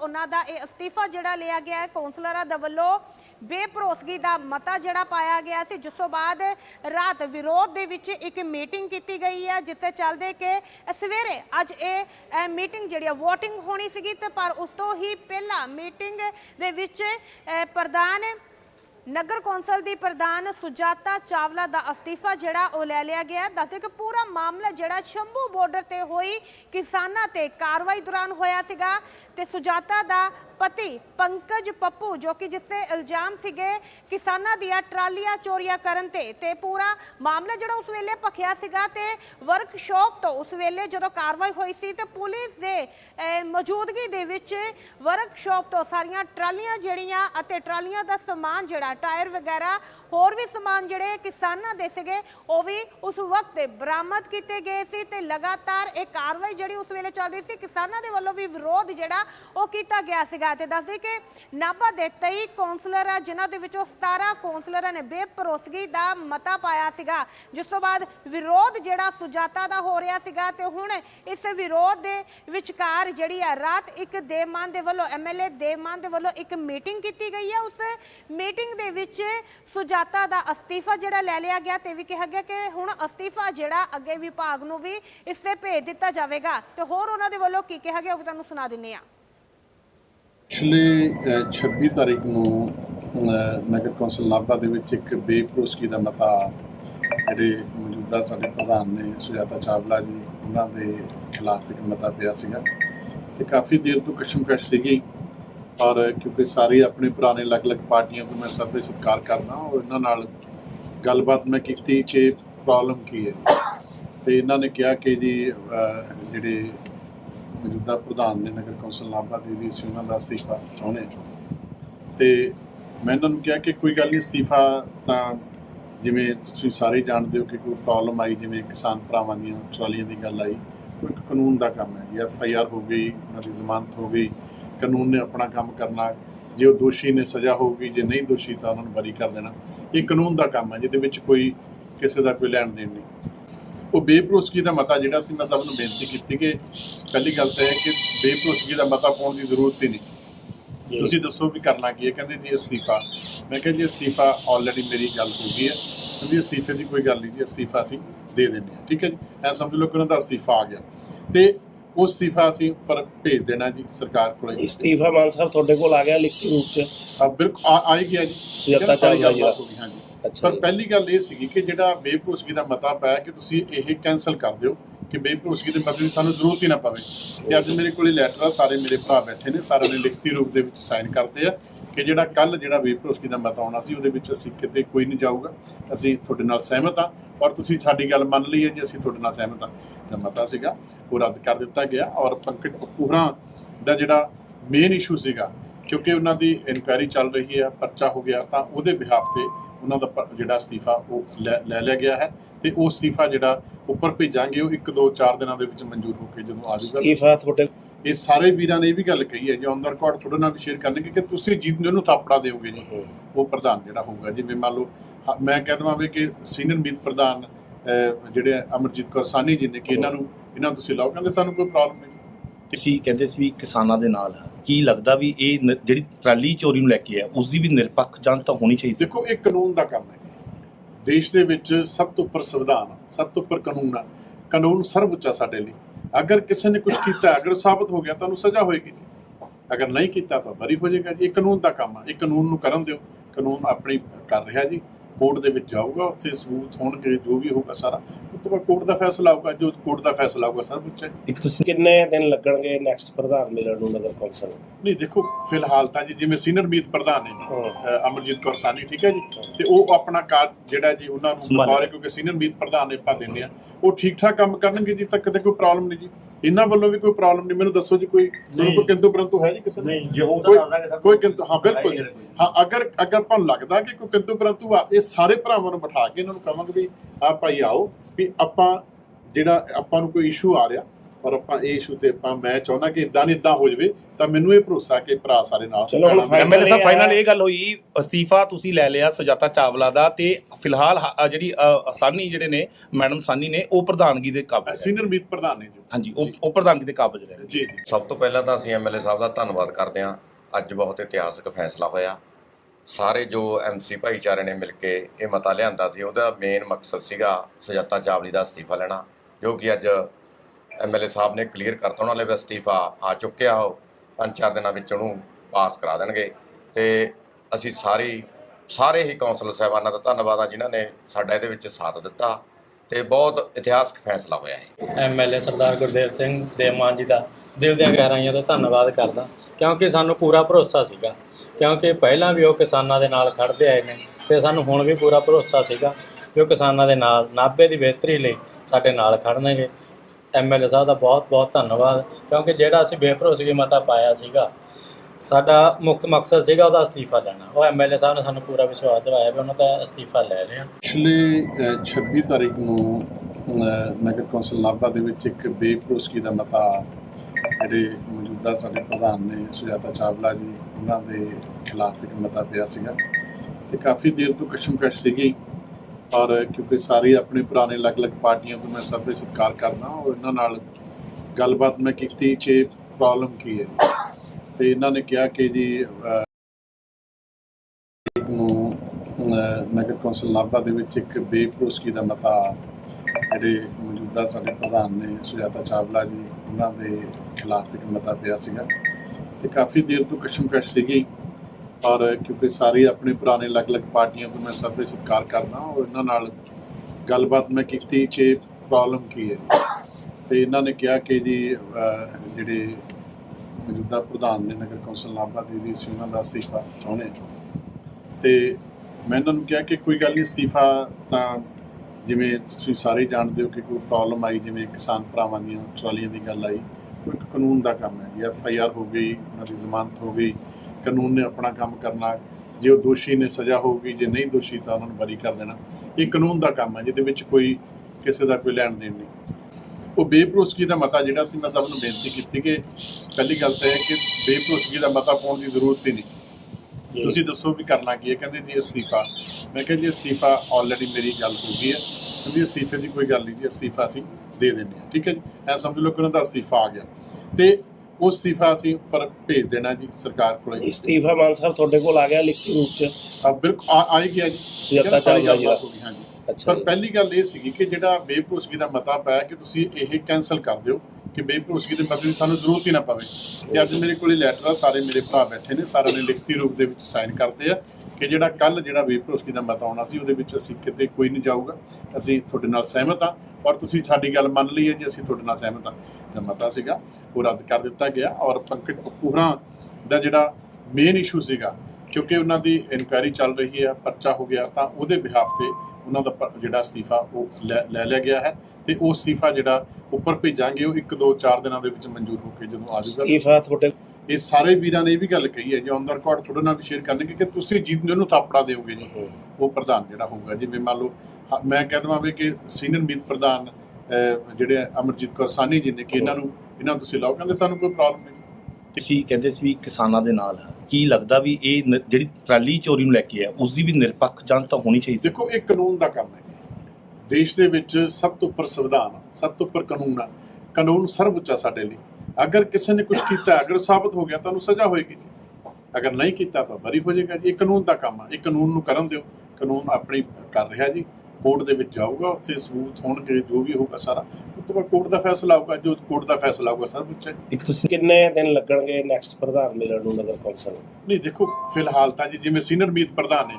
ਉਹਨਾਂ ਦਾ ਇਹ ਅਸਤੀਫਾ ਜਿਹੜਾ ਲਿਆ ਗਿਆ ਹੈ, ਕੌਂਸਲਰਾਂ ਦੇ ਵੱਲੋਂ ਬੇਭਰੋਸਗੀ ਦਾ ਮਤਾ ਜਿਹੜਾ ਪਾਇਆ ਗਿਆ ਸੀ ਜਿਸ ਤੋਂ ਬਾਅਦ ਰਾਤ ਵਿਰੋਧ ਦੇ ਵਿੱਚ ਇੱਕ ਮੀਟਿੰਗ ਕੀਤੀ ਗਈ ਹੈ, ਜਿੱਥੇ ਚੱਲਦੇ ਕਿ ਸਵੇਰੇ ਅੱਜ ਇਹ ਮੀਟਿੰਗ ਜਿਹੜੀ ਹੈ VOTING ਹੋਣੀ ਸੀਗੀ ਤੇ ਪਰ ਉਸ ਤੋਂ ਹੀ ਪਹਿਲਾਂ ਮੀਟਿੰਗ ਦੇ ਵਿੱਚ ਪ੍ਰਧਾਨ, ਨਗਰ ਕੌਂਸਲ ਦੀ ਪ੍ਰਧਾਨ ਸੁਜਾਤਾ ਚਾਵਲਾ ਦਾ ਅਸਤੀਫਾ ਜਿਹੜਾ ਉਹ ਲੈ ਲਿਆ ਗਿਆ ਹੈ। ਦੱਸਦੇ ਕਿ ਪੂਰਾ ਮਾਮਲਾ ਜਿਹੜਾ ਸ਼ੰਭੂ ਬਾਰਡਰ ਤੇ ਹੋਈ ਕਿਸਾਨਾਂ ਤੇ ਕਾਰਵਾਈ ਦੌਰਾਨ ਹੋਇਆ ਸੀਗਾ ਤੇ ਸੁਜਾਤਾ ਦਾ ਪਤੀ ਪੰਕਜ ਪੱਪੂ, ਜੋ ਕਿ ਜਿਸ ਤੇ ਇਲਜ਼ਾਮ ਸੀਗੇ, ਕਿਸਾਨਾਂ ਦੀਆਂ ਟਰਾਲੀਆਂ ਚੋਰੀਆਂ ਕਰਨ ਤੇ ਤੇ ਪੂਰਾ ਮਾਮਲਾ ਜਿਹੜਾ ਉਸ ਵੇਲੇ ਭਖਿਆ ਸੀਗਾ ਤੇ ਵਰਕਸ਼ਾਪ ਤੋਂ ਉਸ ਵੇਲੇ ਜਦੋਂ ਕਾਰਵਾਈ ਹੋਈ ਸੀ ਤੇ ਪੁਲਿਸ ਦੇ ਮੌਜੂਦਗੀ ਦੇ ਵਿੱਚ ਵਰਕਸ਼ਾਪ ਤੋਂ ਸਾਰੀਆਂ ਟਰਾਲੀਆਂ ਜਿਹੜੀਆਂ ਅਤੇ ਟਰਾਲੀਆਂ ਦਾ ਸਮਾਨ ਜਿਹੜਾ, ਟਾਇਰ ਵਗੈਰਾ ਹੋਰ ਵੀ ਸਮਾਨ ਜਿਹੜੇ ਕਿਸਾਨਾਂ ਦੇ ਸੀਗੇ, ਉਹ ਵੀ ਉਸ ਵਕਤ ਬਰਾਮਦ ਕੀਤੇ ਗਏ ਸੀ ਤੇ ਲਗਾਤਾਰ ਇਹ ਕਾਰਵਾਈ ਜਿਹੜੀ ਉਸ ਵੇਲੇ ਚੱਲ ਰਹੀ ਸੀ, ਕਿਸਾਨਾਂ ਦੇ ਵੱਲੋਂ ਵੀ ਵਿਰੋਧ ਜਿਹੜਾ ਉਹ ਕੀਤਾ ਗਿਆ ਸੀਗਾ। ਤੇ ਦੱਸਦੇ ਕਿ ਨਾਭਾ ਦੇ 23 ਕੌਂਸਲਰ ਆ, ਜਿਨ੍ਹਾਂ ਦੇ ਵਿੱਚੋਂ 17 ਕੌਂਸਲਰਾਂ ਨੇ ਬੇਪਰੋਸਗੀ ਦਾ ਮਤਾ ਪਾਇਆ ਸੀਗਾ। ਜਿਸ ਤੋਂ ਬਾਅਦ ਵਿਰੋਧ ਜਿਹੜਾ ਸੁਜਾਤਾ ਦਾ ਹੋ ਰਿਹਾ ਸੀਗਾ ਤੇ ਹੁਣ ਇਸ ਵਿਰੋਧ ਦੇ ਵਿਚਕਾਰ ਜਿਹੜੀ ਆ, ਰਾਤ ਇੱਕ ਦੇਵਮਾਨ ਦੇ ਵੱਲੋਂ ਐਮਐਲਏ ਦੇਵਮਾਨ ਦੇ ਵੱਲੋਂ ਇੱਕ ਮੀਟਿੰਗ ਕੀਤੀ ਗਈ ਹੈ ਉਸ ਮੀਟਿੰਗ ਦੇ ਵਿੱਚ ਸੁਜਾ ਸੁਜਾਤਾ ਦਾ ਅਸਤੀਫਾ ਜਿਹੜਾ ਲੈ ਲਿਆ ਗਿਆ ਤੇ ਵੀ ਕਿਹਾ ਗਿਆ ਕਿ ਹੁਣ ਅਸਤੀਫਾ ਜਿਹੜਾ ਅੱਗੇ ਵਿਭਾਗ ਨੂੰ ਵੀ ਇਸ ਤੇ ਭੇਜ ਦਿੱਤਾ ਜਾਵੇਗਾ। ਤੇ ਹੋਰ ਉਹਨਾਂ ਦੇ ਵੱਲੋਂ ਕੀ ਕਿਹਾ ਗਿਆ ਉਹ ਵੀ ਤੁਹਾਨੂੰ ਸੁਣਾ ਦਿੰਨੇ ਆ ਪਿਛਲੇ 26 ਤਾਰੀਖ ਨੂੰ ਨਗਰ ਕੌਂਸਲ ਨਾਭਾ ਦੇ ਵਿੱਚ ਇੱਕ ਬੇਭਰੋਸਗੀ ਦਾ ਮਤਾ ਜਿਹੜੇ ਮੌਜੂਦਾ ਸਾਡੇ ਪ੍ਰਧਾਨ ਨੇ, ਸੁਜਾਤਾ ਚਾਵਲਾ ਜੀ, ਉਹਨਾਂ ਦੇ ਖਿਲਾਫ ਇੱਕ ਮਤਾ ਪਿਆ ਸੀਗਾ। ਤੇ ਕਾਫੀ ਦੇਰ ਤੋਂ ਕਸ਼ਮਕਸ਼ ਸੀਗੀ। ਔਰ ਕਿਉਂਕਿ ਸਾਰੇ ਆਪਣੇ ਪੁਰਾਣੇ ਅਲੱਗ-ਅਲੱਗ ਪਾਰਟੀਆਂ ਤੋਂ ਮੈਂ ਸਭ ਦੇ ਸਤਿਕਾਰ ਕਰਦਾ ਔਰ ਇਹਨਾਂ ਨਾਲ ਗੱਲਬਾਤ ਮੈਂ ਕੀਤੀ ਕਿ ਪ੍ਰੋਬਲਮ ਕੀ ਹੈ ਤੇ ਇਹਨਾਂ ਨੇ ਕਿਹਾ ਕਿ ਜੀ ਜਿਹੜੇ ਮੌਜੂਦਾ ਪ੍ਰਧਾਨ ਨੇ ਨਗਰ ਕੌਂਸਲ ਨਾਭਾ ਦੇ ਵੀ ਅਸੀਂ ਉਹਨਾਂ ਦਾ ਅਸਤੀਫਾ ਚਾਹੁੰਦੇ ਹਾਂ। ਤੇ ਮੈਂ ਇਹਨਾਂ ਨੂੰ ਕਿਹਾ ਕਿ ਕੋਈ ਗੱਲ ਨਹੀਂ, ਅਸਤੀਫਾ ਤਾਂ ਜਿਵੇਂ ਤੁਸੀਂ ਸਾਰੇ ਜਾਣਦੇ ਹੋ ਕਿ ਕੋਈ ਪ੍ਰੋਬਲਮ ਆਈ, ਜਿਵੇਂ ਕਿਸਾਨ ਭਰਾਵਾਂ ਦੀਆਂ ਟਰਾਲੀਆਂ ਦੀ ਗੱਲ ਆਈ, ਕੋਈ ਇੱਕ ਕਾਨੂੰਨ ਦਾ ਕੰਮ ਹੈ ਜੀ। ਐਫ ਆਈ ਆਰ ਹੋ ਗਈ, ਉਹਨਾਂ ਦੀ ਜ਼ਮਾਨਤ ਹੋ ਗਈ। ਕਾਨੂੰਨ ਨੇ ਆਪਣਾ ਕੰਮ ਕਰਨਾ, ਜੇ ਉਹ ਦੋਸ਼ੀ ਨੇ ਸਜ਼ਾ ਹੋਊਗੀ, ਜੇ ਨਹੀਂ ਦੋਸ਼ੀ ਤਾਂ ਉਹਨਾਂ ਨੂੰ ਬਰੀ ਕਰ ਦੇਣਾ। ਇਹ ਕਾਨੂੰਨ ਦਾ ਕੰਮ ਹੈ, ਜਿਹਦੇ ਵਿੱਚ ਕੋਈ ਕਿਸੇ ਦਾ ਕੋਈ ਲੈਣ ਦੇਣ ਨਹੀਂ। ਉਹ ਬੇਪਰੋਸਗੀ ਦਾ ਮਤਾ ਜਿਹੜਾ ਸੀ, ਮੈਂ ਸਭ ਨੂੰ ਬੇਨਤੀ ਕੀਤੀ ਕਿ ਪਹਿਲੀ ਗੱਲ ਤਾਂ ਇਹ ਕਿ ਬੇਪਰੋਸਗੀ ਦਾ ਮਤਾ ਪਾਉਣ ਦੀ ਜ਼ਰੂਰਤ ਹੀ ਨਹੀਂ। ਤੁਸੀਂ ਦੱਸੋ ਵੀ ਕਰਨਾ ਕੀ ਹੈ? ਕਹਿੰਦੇ ਜੀ ਅਸਤੀਫਾ। ਮੈਂ ਕਿਹਾ ਜੀ ਅਸਤੀਫਾ ਆਲਰੇਡੀ ਮੇਰੀ ਗੱਲ ਹੋ ਗਈ ਹੈ। ਕਹਿੰਦੀ ਅਸਤੀਫੇ ਦੀ ਕੋਈ ਗੱਲ ਨਹੀਂ ਜੀ, ਅਸਤੀਫਾ ਅਸੀਂ ਦੇ ਦਿੰਦੇ ਹਾਂ। ਠੀਕ ਹੈ ਜੀ? ਐ ਸਮਝ ਲਓ ਕਿ ਉਹਨਾਂ ਦਾ ਅਸਤੀਫਾ ਆ ਗਿਆ। ਤੇ ਉਹ ਅਸਤੀਫਾ ਅਸੀਂ ਉੱਪਰ ਭੇਜ ਦੇਣਾ ਜੀ ਸਰਕਾਰ ਕੋਲੇ। ਇਸਤੀਫਾ ਮਾਨ ਸਾਹਿਬ ਤੁਹਾਡੇ ਕੋਲ ਆ ਗਿਆ ਲਿਖਤੀ ਰੂਪ ਚ? ਆ ਬਿਲਕੁਲ ਆ ਆ ਹੀ ਗਿਆ ਜੀ। ਸੁਜਾਤਾ ਸਾਰੀ ਜੀ। ਗੱਲਬਾਤ ਹੋ ਗਈ, ਹਾਂਜੀ। ਅੱਛਾ ਪਰ ਜੀ। ਪਹਿਲੀ ਗੱਲ ਇਹ ਸੀਗੀ ਕਿ ਜਿਹੜਾ ਬੇਭਰੋਸਗੀ ਦਾ ਮਤਾ ਪਾਇਆ ਕਿ ਤੁਸੀਂ ਇਹ ਕੈਨਸਲ ਕਰ ਦਿਓ ਕਿ ਬੇਭਰੋਸਗੀ ਦੇ ਮਤੇ ਦੀ ਸਾਨੂੰ ਜ਼ਰੂਰਤ ਹੀ ਨਾ ਪਵੇ। ਤੇ ਅੱਜ ਮੇਰੇ ਕੋਲੇ ਲੈਟਰ ਆ ਸਾਰੇ ਮੇਰੇ ਭਰਾ ਬੈਠੇ ਨੇ ਸਾਰਿਆਂ ਨੇ ਲਿਖਤੀ ਰੂਪ ਦੇ ਵਿੱਚ ਸਾਈਨ ਕਰਦੇ ਆ। ਕਿ ਜਿਹੜਾ ਕੱਲ ਜਿਹੜਾ ਬੇਭਰੋਸਗੀ ਦਾ ਮਤਾ ਆਉਣਾ ਸੀ, ਉਹਦੇ ਵਿੱਚ ਅਸੀਂ ਕਿਤੇ ਕੋਈ ਨਹੀਂ ਜਾਊਗਾ। ਅਸੀਂ ਤੁਹਾਡੇ ਨਾਲ ਸਹਿਮਤ ਆ ਔਰ ਤੁਸੀਂ ਸਾਡੀ ਗੱਲ ਮੰਨ ਲਈ ਹੈ ਜੀ ਅਸੀਂ ਤੁਹਾਡੇ ਨਾਲ ਸਹਿਮਤ ਆ ਤਾਂ ਮਤਾ ਸੀਗਾ, ਉਹ ਰੱਦ ਕਰ ਦਿੱਤਾ ਗਿਆ ਔਰ ਪੰਕਜ ਪੂਰਾ ਦਾ ਜਿਹੜਾ ਮੇਨ ਇਸ਼ੂ ਸੀਗਾ, ਕਿਉਂਕਿ ਉਹਨਾਂ ਦੀ ਇਨਕੁਆਇਰੀ ਚੱਲ ਰਹੀ ਹੈ, ਪਰਚਾ ਹੋ ਗਿਆ, ਤਾਂ ਉਹਦੇ ਬਿਹਾਫ ਤੇ ਉਹਨਾਂ ਦਾ ਜਿਹੜਾ ਅਸਤੀਫਾ ਉਹ ਲੈ ਲੈ ਲਿਆ ਗਿਆ ਹੈ ਤੇ ਉਹ ਅਸਤੀਫਾ ਜਿਹੜਾ ਉੱਪਰ ਭੇਜਾਂਗੇ, ਉਹ 1 2 4 ਦਿਨਾਂ ਦੇ ਵਿੱਚ ਮਨਜ਼ੂਰ ਹੋ ਕੇ ਜਦੋਂ ਆ ਜਾਊਗਾ। ਇਸਤੀਫਾ ਤੁਹਾਡੇ ਇਹ ਸਾਰੇ ਵੀਰਾਂ ਨੇ ਇਹ ਵੀ ਗੱਲ ਕਹੀ ਹੈ ਜੀ ਔਨ ਦਾ ਰਿਕਾਰਡ ਤੁਹਾਡੇ ਨਾਲ ਵੀ ਸ਼ੇਅਰ ਕਰਨਗੇ ਕਿ ਤੁਸੀਂ ਜਿੱਤ ਨੂੰ ਥਾਪੜਾ ਦਿਓਗੇ ਜੀ। ਉਹ ਪ੍ਰਧਾਨ ਜਿਹੜਾ ਹੋਊਗਾ ਜਿਵੇਂ ਮੰਨ ਲਓ ਮੈਂ ਕਹਿ ਦਵਾਂ ਵੀ ਕਿ ਸੀਨੀਅਰ ਮੀਤ ਪ੍ਰਧਾਨ ਜਿਹੜੇ ਅਮਰਜੀਤ ਕੌਰ ਸਾਨੀ ਜੀ ਨੇ ਕਿ ਇਹਨਾਂ ਨੂੰ ਇਹਨਾਂ ਨੂੰ ਤੁਸੀਂ ਲਾਓ ਕਹਿੰਦੇ ਸਾਨੂੰ ਕੋਈ ਪ੍ਰੋਬਲਮ ਨਹੀਂ। ਤੁਸੀਂ ਕਹਿੰਦੇ ਸੀ ਵੀ ਕਿਸਾਨਾਂ ਦੇ ਨਾਲ। ਕੀ ਲੱਗਦਾ ਵੀ ਇਹ ਜਿਹੜੀ ਟਰਾਲੀ ਚੋਰੀ ਨੂੰ ਲੈ ਕੇ ਆ ਉਸ ਦੀ ਵੀ ਨਿਰਪੱਖ ਜਾਂਚ ਤਾਂ ਹੋਣੀ ਚਾਹੀਦੀ। ਦੇਖੋ ਇਹ ਕਾਨੂੰਨ ਦਾ ਕੰਮ ਹੈ। ਦੇਸ਼ ਦੇ ਵਿੱਚ ਸਭ ਤੋਂ ਉੱਪਰ ਸੰਵਿਧਾਨ ਸਭ ਤੋਂ ਉੱਪਰ ਕਾਨੂੰਨ ਆ। ਕਾਨੂੰਨ ਸਰਵਉੱਚ ਸਾਡੇ ਲਈ। ਅਗਰ ਕਿਸੇ ਨੇ ਕੁਝ ਕੀਤਾ ਅਗਰ ਸਾਬਤ ਹੋ ਗਿਆ ਤਾਂ ਉਹਨੂੰ ਸਜ਼ਾ ਹੋਏਗੀ। ਅਗਰ ਨਹੀਂ ਕੀਤਾ ਤਾਂ ਬਰੀ ਹੋ ਜਾਏਗਾ ਜੀ। ਇਹ ਕਾਨੂੰਨ ਦਾ ਕੰਮ ਆ। ਇਹ ਕਾਨੂੰਨ ਨੂੰ ਕਰਨ ਦਿਓ। ਕਾਨੂੰਨ ਆਪਣੀ ਕਰ ਰਿਹਾ ਜੀ। ਕੋਰਟ ਦੇ ਵਿੱਚ ਜਾਊਗਾ ਉੱਥੇ ਸਬੂਤ ਹੋਣਗੇ ਜੋ ਵੀ ਹੋਊਗਾ ਸਾਰਾ। ਉਸ ਤੋਂ ਬਾਅਦ ਕੋਰਟ ਦਾ ਫੈਸਲਾ ਆਊਗਾ। ਜੋ ਕੋਰਟ ਦਾ ਫੈਸਲਾ ਆਊਗਾ ਸਰਵਉੱਚ ਹੈ। ਇੱਕ ਤੁਸੀਂ ਕਿੰਨੇ ਦਿਨ ਲੱਗਣਗੇ ਨੈਕਸਟ ਪ੍ਰਧਾਨ ਮਿਲਣ ਨੂੰ ਨਗਰ ਕੌਂਸਲ? ਨਹੀਂ ਦੇਖੋ ਫਿਲਹਾਲ ਤਾਂ ਜੀ ਜਿਵੇਂ ਸੀਨੀਅਰ ਮੀਤ ਪ੍ਰਧਾਨ ਨੇ ਅਮਰਜੀਤ ਕੌਰ ਸਾਨੀ ਠੀਕ ਹੈ ਜੀ? ਤੇ ਉਹ ਆਪਣਾ ਕਾਰਜ ਜਿਹੜਾ ਜੀ ਉਹਨਾਂ ਨੂੰ। ਬਤੌਰ ਕਿਉਂਕਿ ਸੀਨੀਅਰ ਮੀਤ ਪ੍ਰਧਾਨ ਨੇ ਪਾ ਦਿੰਦੇ ਆ। ਉਹ ਠੀਕ ਠਾਕ ਕੰਮ ਕਰਨਗੇ ਜੀ ਤੇ ਕੋਈ ਪ੍ਰੋਬਲਮ ਨਹੀਂ ਜੀ। ਇਹਨਾਂ ਵੱਲੋਂ ਵੀ ਕੋਈ ਪ੍ਰੋਬਲਮ ਨਹੀਂ। ਮੈਨੂੰ ਦੱਸੋ ਜੀ ਕੋਈ ਕੋਈ ਕਿੰਤੂ ਪਰੰਤੂ ਹੈ ਜੀ ਕਿਸੇ? ਨਹੀਂ ਜੇ ਤਾਂ ਕੋਈ- ਦੱਸ ਦਾਂਗੇ ਸਰ। ਕੋਈ ਕਿੰਤੂ ਹਾਂ ਬਿਲਕੁਲ ਜੀ। ਹਾਂ ਅਗਰ ਅਗਰ ਆਪਾਂ ਲੱਗਦਾ ਕਿ ਕੋਈ ਕਿੰਤੂ ਪਰੰਤੂ ਆ ਇਹ ਸਾਰੇ ਭਰਾਵਾਂ ਨੂੰ ਬਿਠਾ ਕੇ ਇਹਨਾਂ ਨੂੰ ਕਹਾਂਗੇ ਵੀ ਆ ਭਾਈ ਆਓ ਵੀ ਆਪਾਂ ਜਿਹੜਾ ਆਪਾਂ ਨੂੰ ਕੋਈ ਇਸ਼ੂ ਆ ਰਿਹਾ ਔਰ ਆਪਾਂ ਇਹ ਇਸ਼ੂ ਤੇ ਆਪਾਂ ਮੈਂ ਚਾਹੁੰਦਾ ਕਿ ਇਦਾਂ ਨਹੀਂ ਇਦਾਂ ਹੋ ਜਾਵੇ ਤਾਂ ਮੈਨੂੰ ਇਹ ਭਰੋਸਾ ਕਿ ਭਰਾ ਸਾਰੇ ਨਾਲ ਚਲੋ ਹੁਣ। ਐਮਐਲਏ ਸਾਹਿਬ ਫਾਈਨਲ ਇਹ ਗੱਲ ਹੋਈ ਅਸਤੀਫਾ ਤੁਸੀਂ ਲੈ ਲਿਆ ਸੁਜਾਤਾ ਚਾਵਲਾ ਦਾ ਤੇ ਫਿਲਹਾਲ ਜਿਹੜੀ ਸਾਨੀ ਜਿਹੜੇ ਨੇ ਮੈਡਮ ਸਾਨੀ ਨੇ ਉਹ ਪ੍ਰਧਾਨਗੀ ਦੇ ਕਾਬਜ ਹੈ ਸੀਨੀਅਰ ਮੀਤ ਪ੍ਰਧਾਨ ਨੇ ਜੀ। ਹਾਂਜੀ ਉਹ ਉਹ ਪ੍ਰਧਾਨਗੀ ਦੇ ਕਾਬਜ ਰਹੇ ਜੀ ਜੀ। ਸਭ ਤੋਂ ਪਹਿਲਾਂ ਤਾਂ ਅਸੀਂ ਐਮਐਲਏ ਸਾਹਿਬ ਦਾ ਧੰਨਵਾਦ ਕਰਦੇ ਹਾਂ। ਅੱਜ ਬਹੁਤ ਇਤਿਹਾਸਕ ਫੈਸਲਾ ਹੋਇਆ। ਸਾਰੇ ਜੋ ਐਮਸੀ ਭਾਈਚਾਰੇ ਨੇ ਮਿਲ ਕੇ ਇਹ ਮਤਾ ਲਿਆਂਦਾ ਸੀ ਉਹਦਾ ਮੇਨ ਮਕਸਦ ਸੀਗਾ ਸੁਜਾਤਾ ਚਾਵਲੀ ਦਾ ਅਸਤੀਫਾ ਲੈਣਾ ਜੋ ਕਿ ਅੱਜ ਐਮਐਲਏ ਸਾਹਿਬ ਨੇ ਕਲੀਅਰ ਕਰਤਾ, ਉਹਨਾਂ ਲਈ ਵੀ ਅਸਤੀਫਾ ਆ ਚੁੱਕਿਆ, ਉਹ ਪੰਜ ਚਾਰ ਦਿਨਾਂ ਵਿੱਚ ਉਹਨੂੰ ਪਾਸ ਕਰਾ ਦੇਣਗੇ। ਤੇ ਅਸੀਂ ਸਾਰੀ, ਸਾਰੇ ਹੀ ਕੌਂਸਲ ਸਾਹਿਬਾਨਾਂ ਦਾ ਧੰਨਵਾਦ ਆ ਜਿਨ੍ਹਾਂ ਨੇ ਸਾਡਾ ਇਹਦੇ ਵਿੱਚ ਸਾਥ ਦਿੱਤਾ ਤੇ ਬਹੁਤ ਇਤਿਹਾਸਕ ਫੈਸਲਾ ਹੋਇਆ ਹੈ ਐਮਐਲਏ ਸਰਦਾਰ ਗੁਰਦੇਵ ਸਿੰਘ ਦੇਵਮਾਨ ਜੀ ਦਾ ਦਿਲ ਦੀਆਂ ਗਹਿਰਾਈਆਂ ਤੋਂ ਧੰਨਵਾਦ ਕਰਦਾ, ਕਿਉਂਕਿ ਸਾਨੂੰ ਪੂਰਾ ਭਰੋਸਾ ਸੀਗਾ, ਕਿਉਂਕਿ ਪਹਿਲਾਂ ਵੀ ਉਹ ਕਿਸਾਨਾਂ ਦੇ ਨਾਲ ਖੜਦੇ ਆਏ ਨੇ ਤੇ ਸਾਨੂੰ ਹੁਣ ਵੀ ਪੂਰਾ ਭਰੋਸਾ ਸੀਗਾ ਕਿ ਉਹ ਕਿਸਾਨਾਂ ਦੇ ਨਾਲ, ਨਾਭੇ ਦੀ ਬਿਹਤਰੀ ਲਈ ਸਾਡੇ ਨਾਲ ਖੜਨਗੇ ਐਮਐਲਏ ਸਾਹਿਬ ਦਾ ਬਹੁਤ ਬਹੁਤ ਧੰਨਵਾਦ ਕਿਉਂਕਿ ਜਿਹੜਾ ਅਸੀਂ ਬੇਭਰੋਸਗੀ ਮਤਾ ਪਾਇਆ ਸੀਗਾ। ਸਾਡਾ ਮੁੱਖ ਮਕਸਦ ਸੀਗਾ ਉਹਦਾ ਅਸਤੀਫਾ ਲੈਣਾ। ਉਹ ਐਮਐਲਏ ਸਾਹਿਬ ਨੇ ਸਾਨੂੰ ਪੂਰਾ ਵਿਸ਼ਵਾਸ ਦਿਵਾਇਆ ਵੀ ਉਹਨਾਂ ਦਾ ਅਸਤੀਫਾ ਲੈ ਰਹੇ ਹਾਂ। ਪਿਛਲੇ ਅ, 26 ਤਾਰੀਖ ਨੂੰ ਨਗਰ ਕੌਂਸਲ ਨਾਭਾ ਦੇ ਵਿੱਚ ਇੱਕ ਬੇਭਰੋਸਗੀ ਦਾ ਮਤਾ ਜਿਹੜੇ ਮੌਜੂਦਾ ਸਾਡੇ ਪ੍ਰਧਾਨ ਨੇ ਸੁਜਾਤਾ ਚਾਵਲਾ ਜੀ ਉਹਨਾਂ ਦੇ ਖਿਲਾਫ ਇੱਕ ਮਤਾ ਪਿਆ ਸੀਗਾ। ਤੇ ਕਾਫੀ ਦੇਰ ਤੋਂ ਕਸ਼ਮਕਸ਼ ਸੀਗੀ। ਔਰ ਕਿਉਂਕਿ ਸਾਰੇ ਆਪਣੇ ਪੁਰਾਣੇ ਅਲੱਗ-ਅਲੱਗ ਪਾਰਟੀਆਂ ਤੋਂ ਮੈਂ ਸਭ ਦੇ ਸਤਿਕਾਰ ਕਰਦਾ ਔਰ ਇਹਨਾਂ ਨਾਲ ਗੱਲਬਾਤ ਮੈਂ ਕੀਤੀ ਕਿ ਪ੍ਰੋਬਲਮ ਕੀ ਹੈ ਜੀ। ਤੇ ਇਹਨਾਂ ਨੇ ਕਿਹਾ ਕਿ ਜੀ ਨੂੰ ਨਗਰ ਕੌਂਸਲ ਨਾਭਾ ਦੇ ਵਿੱਚ ਇੱਕ ਬੇਭਰੋਸਗੀ ਦਾ ਮਤਾ ਜਿਹੜੇ ਮੌਜੂਦਾ ਸਾਡੇ ਪ੍ਰਧਾਨ ਨੇ, ਸੁਜਾਤਾ ਚਾਵਲਾ ਜੀ, ਉਹਨਾਂ ਦੇ ਖਿਲਾਫ ਇੱਕ ਮਤਾ ਪਿਆ ਸੀਗਾ। ਤੇ ਕਾਫੀ ਦੇਰ ਤੋਂ ਕਸ਼ਮਕਸ਼ ਸੀਗੀ। ਔਰ ਕਿਉਂਕਿ ਸਾਰੇ ਆਪਣੇ ਪੁਰਾਣੇ ਅਲੱਗ-ਅਲੱਗ ਪਾਰਟੀਆਂ ਤੋਂ ਮੈਂ ਸਭ ਦੇ ਸਤਿਕਾਰ ਕਰਦਾ ਔਰ ਇਹਨਾਂ ਨਾਲ ਗੱਲਬਾਤ ਮੈਂ ਕੀਤੀ ਕਿ ਪ੍ਰੋਬਲਮ ਕੀ ਹੈ ਜੀ ਤੇ ਇਹਨਾਂ ਨੇ ਕਿਹਾ ਕਿ ਜੀ ਜਿਹੜੇ ਮੌਜੂਦਾ ਪ੍ਰਧਾਨ ਨੇ ਨਗਰ ਕੌਂਸਲ ਨਾਭਾ ਦੇ ਵੀ ਸੀ ਉਹਨਾਂ ਦਾ ਅਸਤੀਫਾ ਚਾਹੁੰਦੇ ਹਾਂ। ਤੇ ਮੈਂ ਇਹਨਾਂ ਨੂੰ ਕਿਹਾ ਕਿ ਕੋਈ ਗੱਲ ਨਹੀਂ, ਅਸਤੀਫਾ ਤਾਂ ਜਿਵੇਂ ਤੁਸੀਂ ਸਾਰੇ ਜਾਣਦੇ ਹੋ ਕਿ ਕੋਈ ਪ੍ਰੋਬਲਮ ਆਈ, ਜਿਵੇਂ ਕਿਸਾਨ ਭਰਾਵਾਂ ਦੀਆਂ ਟਰਾਲੀਆਂ ਦੀ ਗੱਲ ਆਈ, ਕੋਈ ਇੱਕ ਕਾਨੂੰਨ ਦਾ ਕੰਮ ਹੈ ਜੀ ਐਫ ਆਈ ਆਰ ਹੋ ਗਈ, ਉਹਨਾਂ ਦੀ ਜ਼ਮਾਨਤ ਹੋ ਗਈ ਕਾਨੂੰਨ ਨੇ ਆਪਣਾ ਕੰਮ ਕਰਨਾ ਜੇ ਉਹ ਦੋਸ਼ੀ ਨੇ ਸਜ਼ਾ ਹੋਊਗੀ ਜੇ ਨਹੀਂ ਦੋਸ਼ੀ ਤਾਂ ਉਹਨਾਂ ਨੂੰ ਬਰੀ ਕਰ ਦੇਣਾ। ਇਹ ਕਾਨੂੰਨ ਦਾ ਕੰਮ ਹੈ ਜਿਹਦੇ ਵਿੱਚ ਕੋਈ ਕਿਸੇ ਦਾ ਕੋਈ ਲੈਣ ਦੇਣ ਨਹੀਂ। ਉਹ ਬੇਭਰੋਸਗੀ ਦਾ ਮਤਾ ਜਿਹੜਾ ਸੀ ਮੈਂ ਸਭ ਨੂੰ ਬੇਨਤੀ ਕੀਤੀ ਕਿ ਪਹਿਲੀ ਗੱਲ ਤਾਂ ਇਹ ਕਿ ਬੇਭਰੋਸਗੀ ਦਾ ਮਤਾ ਪਾਉਣ ਦੀ ਜ਼ਰੂਰਤ ਹੀ ਨਹੀਂ। ਤੁਸੀਂ ਦੱਸੋ ਵੀ ਕਰਨਾ ਕੀ ਹੈ? ਕਹਿੰਦੇ ਜੀ ਅਸਤੀਫਾ। ਮੈਂ ਕਿਹਾ ਜੀ ਅਸਤੀਫਾ ਆਲਰੇਡੀ ਮੇਰੀ ਗੱਲ ਹੋ ਗਈ ਹੈ। ਕਹਿੰਦੀ ਅਸਤੀਫੇ ਦੀ ਕੋਈ ਗੱਲ ਨਹੀਂ ਜੀ ਅਸਤੀਫਾ ਅਸੀਂ ਦੇ ਦਿੰਦੇ ਹਾਂ। ਠੀਕ ਹੈ ਜੀ? ਐ ਸਮਝ ਲਓ ਕਿ ਉਹਨਾਂ ਦਾ ਅਸਤੀਫਾ ਆ ਗਿਆ। ਤੇ ਉਹ ਅਸਤੀਫਾ ਅਸੀਂ ਉੱਪਰ ਭੇਜ ਦੇਣਾ ਜੀ ਸਰਕਾਰ ਕੋਲੇ। ਇਸਤੀਫਾ ਮਾਨ ਸਾਹਿਬ ਤੁਹਾਡੇ ਕੋਲ ਆ ਗਿਆ ਲਿਖਤੀ ਰੂਪ ਚ? ਆ ਬਿਲਕੁਲ ਆ ਆ ਹੀ ਗਿਆ ਜੀ। ਸੁਜਾਤਾ ਸਾਰੀ ਚਾਵਲਾ ਜੀ ਦਾ। ਗੱਲਬਾਤ ਹੋ ਗਈ, ਹਾਂਜੀ। ਅੱਛਾ ਪਰ ਜੀ। ਪਹਿਲੀ ਗੱਲ ਇਹ ਸੀਗੀ ਕਿ ਜਿਹੜਾ ਬੇਭਰੋਸਗੀ ਦਾ ਮਤਾ ਪਾਇਆ ਕਿ ਤੁਸੀਂ ਇਹ ਕੈਨਸਲ ਕਰ ਦਿਓ ਕਿ ਬੇਭਰੋਸਗੀ ਦੇ ਮਤੇ ਦੀ ਸਾਨੂੰ ਜ਼ਰੂਰਤ ਹੀ ਨਾ ਪਵੇ। ਤੇ ਅੱਜ ਮੇਰੇ ਕੋਲੇ ਲੈਟਰ ਆ ਸਾਰੇ ਮੇਰੇ ਭਰਾ ਬੈਠੇ ਨੇ ਸਾਰਿਆਂ ਨੇ ਲਿਖਤੀ ਰੂਪ ਦੇ ਵਿੱਚ ਸਾਈਨ ਕਰਦੇ ਆ। ਕਿ ਜਿਹੜਾ ਕੱਲ ਜਿਹੜਾ ਬੇਭਰੋਸਗੀ ਦਾ ਮਤਾ ਆਉਣਾ ਸੀ, ਉਹਦੇ ਵਿੱਚ ਅਸੀਂ ਕਿਤੇ ਕੋਈ ਨਹੀਂ ਜਾਊਗਾ। ਅਸੀਂ ਤੁਹਾਡੇ ਨਾਲ ਸਹਿਮਤ ਆ ਔਰ ਤੁਸੀਂ ਸਾਡੀ ਗੱਲ ਮੰਨ ਲਈ ਹੈ ਜੀ, ਅਸੀਂ ਤੁਹਾਡੇ ਨਾਲ ਸਹਿਮਤ ਆ ਤਾਂ ਮਤਾ ਸੀਗਾ, ਉਹ ਰੱਦ ਕਰ ਦਿੱਤਾ ਗਿਆ ਔਰ ਪੰਕਜ ਪੂਰਾ ਦਾ ਜਿਹੜਾ ਮੇਨ ਇਸ਼ੂ ਸੀਗਾ, ਕਿਉਂਕਿ ਉਹਨਾਂ ਦੀ ਇਨਕੁਆਇਰੀ ਚੱਲ ਰਹੀ ਹੈ, ਪਰਚਾ ਹੋ ਗਿਆ, ਤਾਂ ਉਹਦੇ ਬਿਹਾਫ ਤੇ ਉਹਨਾਂ ਦਾ ਜਿਹੜਾ ਅਸਤੀਫਾ ਉਹ ਲੈ ਲੈ ਲਿਆ ਗਿਆ ਹੈ ਤੇ ਉਹ ਅਸਤੀਫਾ ਜਿਹੜਾ ਉੱਪਰ ਭੇਜਾਂਗੇ, ਉਹ 1 2 4 ਦਿਨਾਂ ਦੇ ਵਿੱਚ ਮਨਜ਼ੂਰ ਹੋ ਕੇ ਜਦੋਂ ਆ ਜਾਊਗਾ। ਇਸਤੀਫਾ ਤੁਹਾਡੇ ਇਹ ਸਾਰੇ ਵੀਰਾਂ ਨੇ ਇਹ ਵੀ ਗੱਲ ਕਹੀ ਹੈ ਜੀ ਔਨ ਦਾ ਰਿਕਾਰਡ ਤੁਹਾਡੇ ਨਾਲ ਵੀ ਸ਼ੇਅਰ ਕਰਨਗੇ ਕਿ ਤੁਸੀਂ ਜੀਤ ਨੂੰ ਥਾਪੜਾ ਦਿਓਗੇ ਜੀ। ਉਹ ਪ੍ਰਧਾਨ ਜਿਹੜਾ ਹੋਊਗਾ ਜਿਵੇਂ ਮੰਨ ਲਓ ਮੈਂ ਕਹਿ ਦਵਾਂ ਵੀ ਕਿ ਸੀਨੀਅਰ ਮੀਤ ਪ੍ਰਧਾਨ ਜਿਹੜੇ ਅਮਰਜੀਤ ਕੌਰ ਸਾਨੀ ਜੀ ਨੇ ਕਿ ਇਹਨਾਂ ਨੂੰ ਇਹਨਾਂ ਨੂੰ ਤੁਸੀਂ ਲਾਓ ਕਹਿੰਦੇ ਸਾਨੂੰ ਕੋਈ ਪ੍ਰੋਬਲਮ ਨਹੀਂ। ਤੁਸੀਂ ਕਹਿੰਦੇ ਸੀ ਵੀ ਕਿਸਾਨਾਂ ਦੇ ਨਾਲ ਕੀ ਲੱਗਦਾ ਵੀ ਇਹ ਜਿਹੜੀ ਟਰਾਲੀ ਚੋਰੀ ਨੂੰ ਲੈ ਕੇ ਹੈ ਉਸ ਦੀ ਵੀ ਨਿਰਪੱਖ ਜਾਂਚ ਤਾਂ ਹੋਣੀ ਚਾਹੀਦੀ। ਦੇਖੋ ਇਹ ਕਾਨੂੰਨ ਦਾ ਕੰਮ ਹੈ। ਦੇਸ਼ ਦੇ ਵਿੱਚ ਸਭ ਤੋਂ ਉੱਪਰ ਸੰਵਿਧਾਨ ਆ, ਸਭ ਤੋਂ ਉੱਪਰ ਕਾਨੂੰਨ ਆ। ਕਾਨੂੰਨ ਸਰਵਉੱਚ ਆ ਸਾਡੇ ਲਈ। ਅਗਰ ਕਿਸੇ ਨੇ ਕੁਝ ਕੀਤਾ, ਅਗਰ ਸਾਬਤ ਹੋ ਗਿਆ ਤਾਂ ਉਹਨੂੰ ਸਜ਼ਾ ਹੋਏਗੀ ਅਗਰ ਨਹੀਂ ਕੀਤਾ ਤਾਂ ਬਰੀ ਹੋ ਜਾਏਗਾ ਜੀ। ਇਹ ਕਾਨੂੰਨ ਦਾ ਕੰਮ ਆ। ਇਹ ਕਾਨੂੰਨ ਨੂੰ ਕਰਨ ਦਿਓ। ਕਾਨੂੰਨ ਆਪਣੀ ਕਰ ਰਿਹਾ ਜੀ। ਕੋਰਟ ਦੇ ਵਿੱਚ ਜਾਊਗਾ ਉੱਥੇ ਸਬੂਤ ਹੋਣਗੇ ਜੋ ਵੀ ਹੋਊਗਾ ਸਾਰਾ। ਉਸ ਤੋਂ ਬਾਅਦ ਕੋਰਟ ਦਾ ਫੈਸਲਾ ਆਊਗਾ ਜੋ ਕੋਰਟ ਦਾ ਫੈਸਲਾ ਆਊਗਾ ਸਰਵਉੱਚ ਹੈ ਇੱਕ ਤੁਸੀਂ ਕਿੰਨੇ ਦਿਨ ਲੱਗਣਗੇ ਨੈਕਸਟ ਪ੍ਰਧਾਨ ਮਿਲਣ ਨੂੰ ਨਗਰ ਕੌਂਸਲ? ਨਹੀਂ ਦੇਖੋ ਫਿਲਹਾਲ ਤਾਂ ਜੀ ਜਿਵੇਂ ਸੀਨੀਅਰ ਮੀਤ ਪ੍ਰਧਾਨ ਨੇ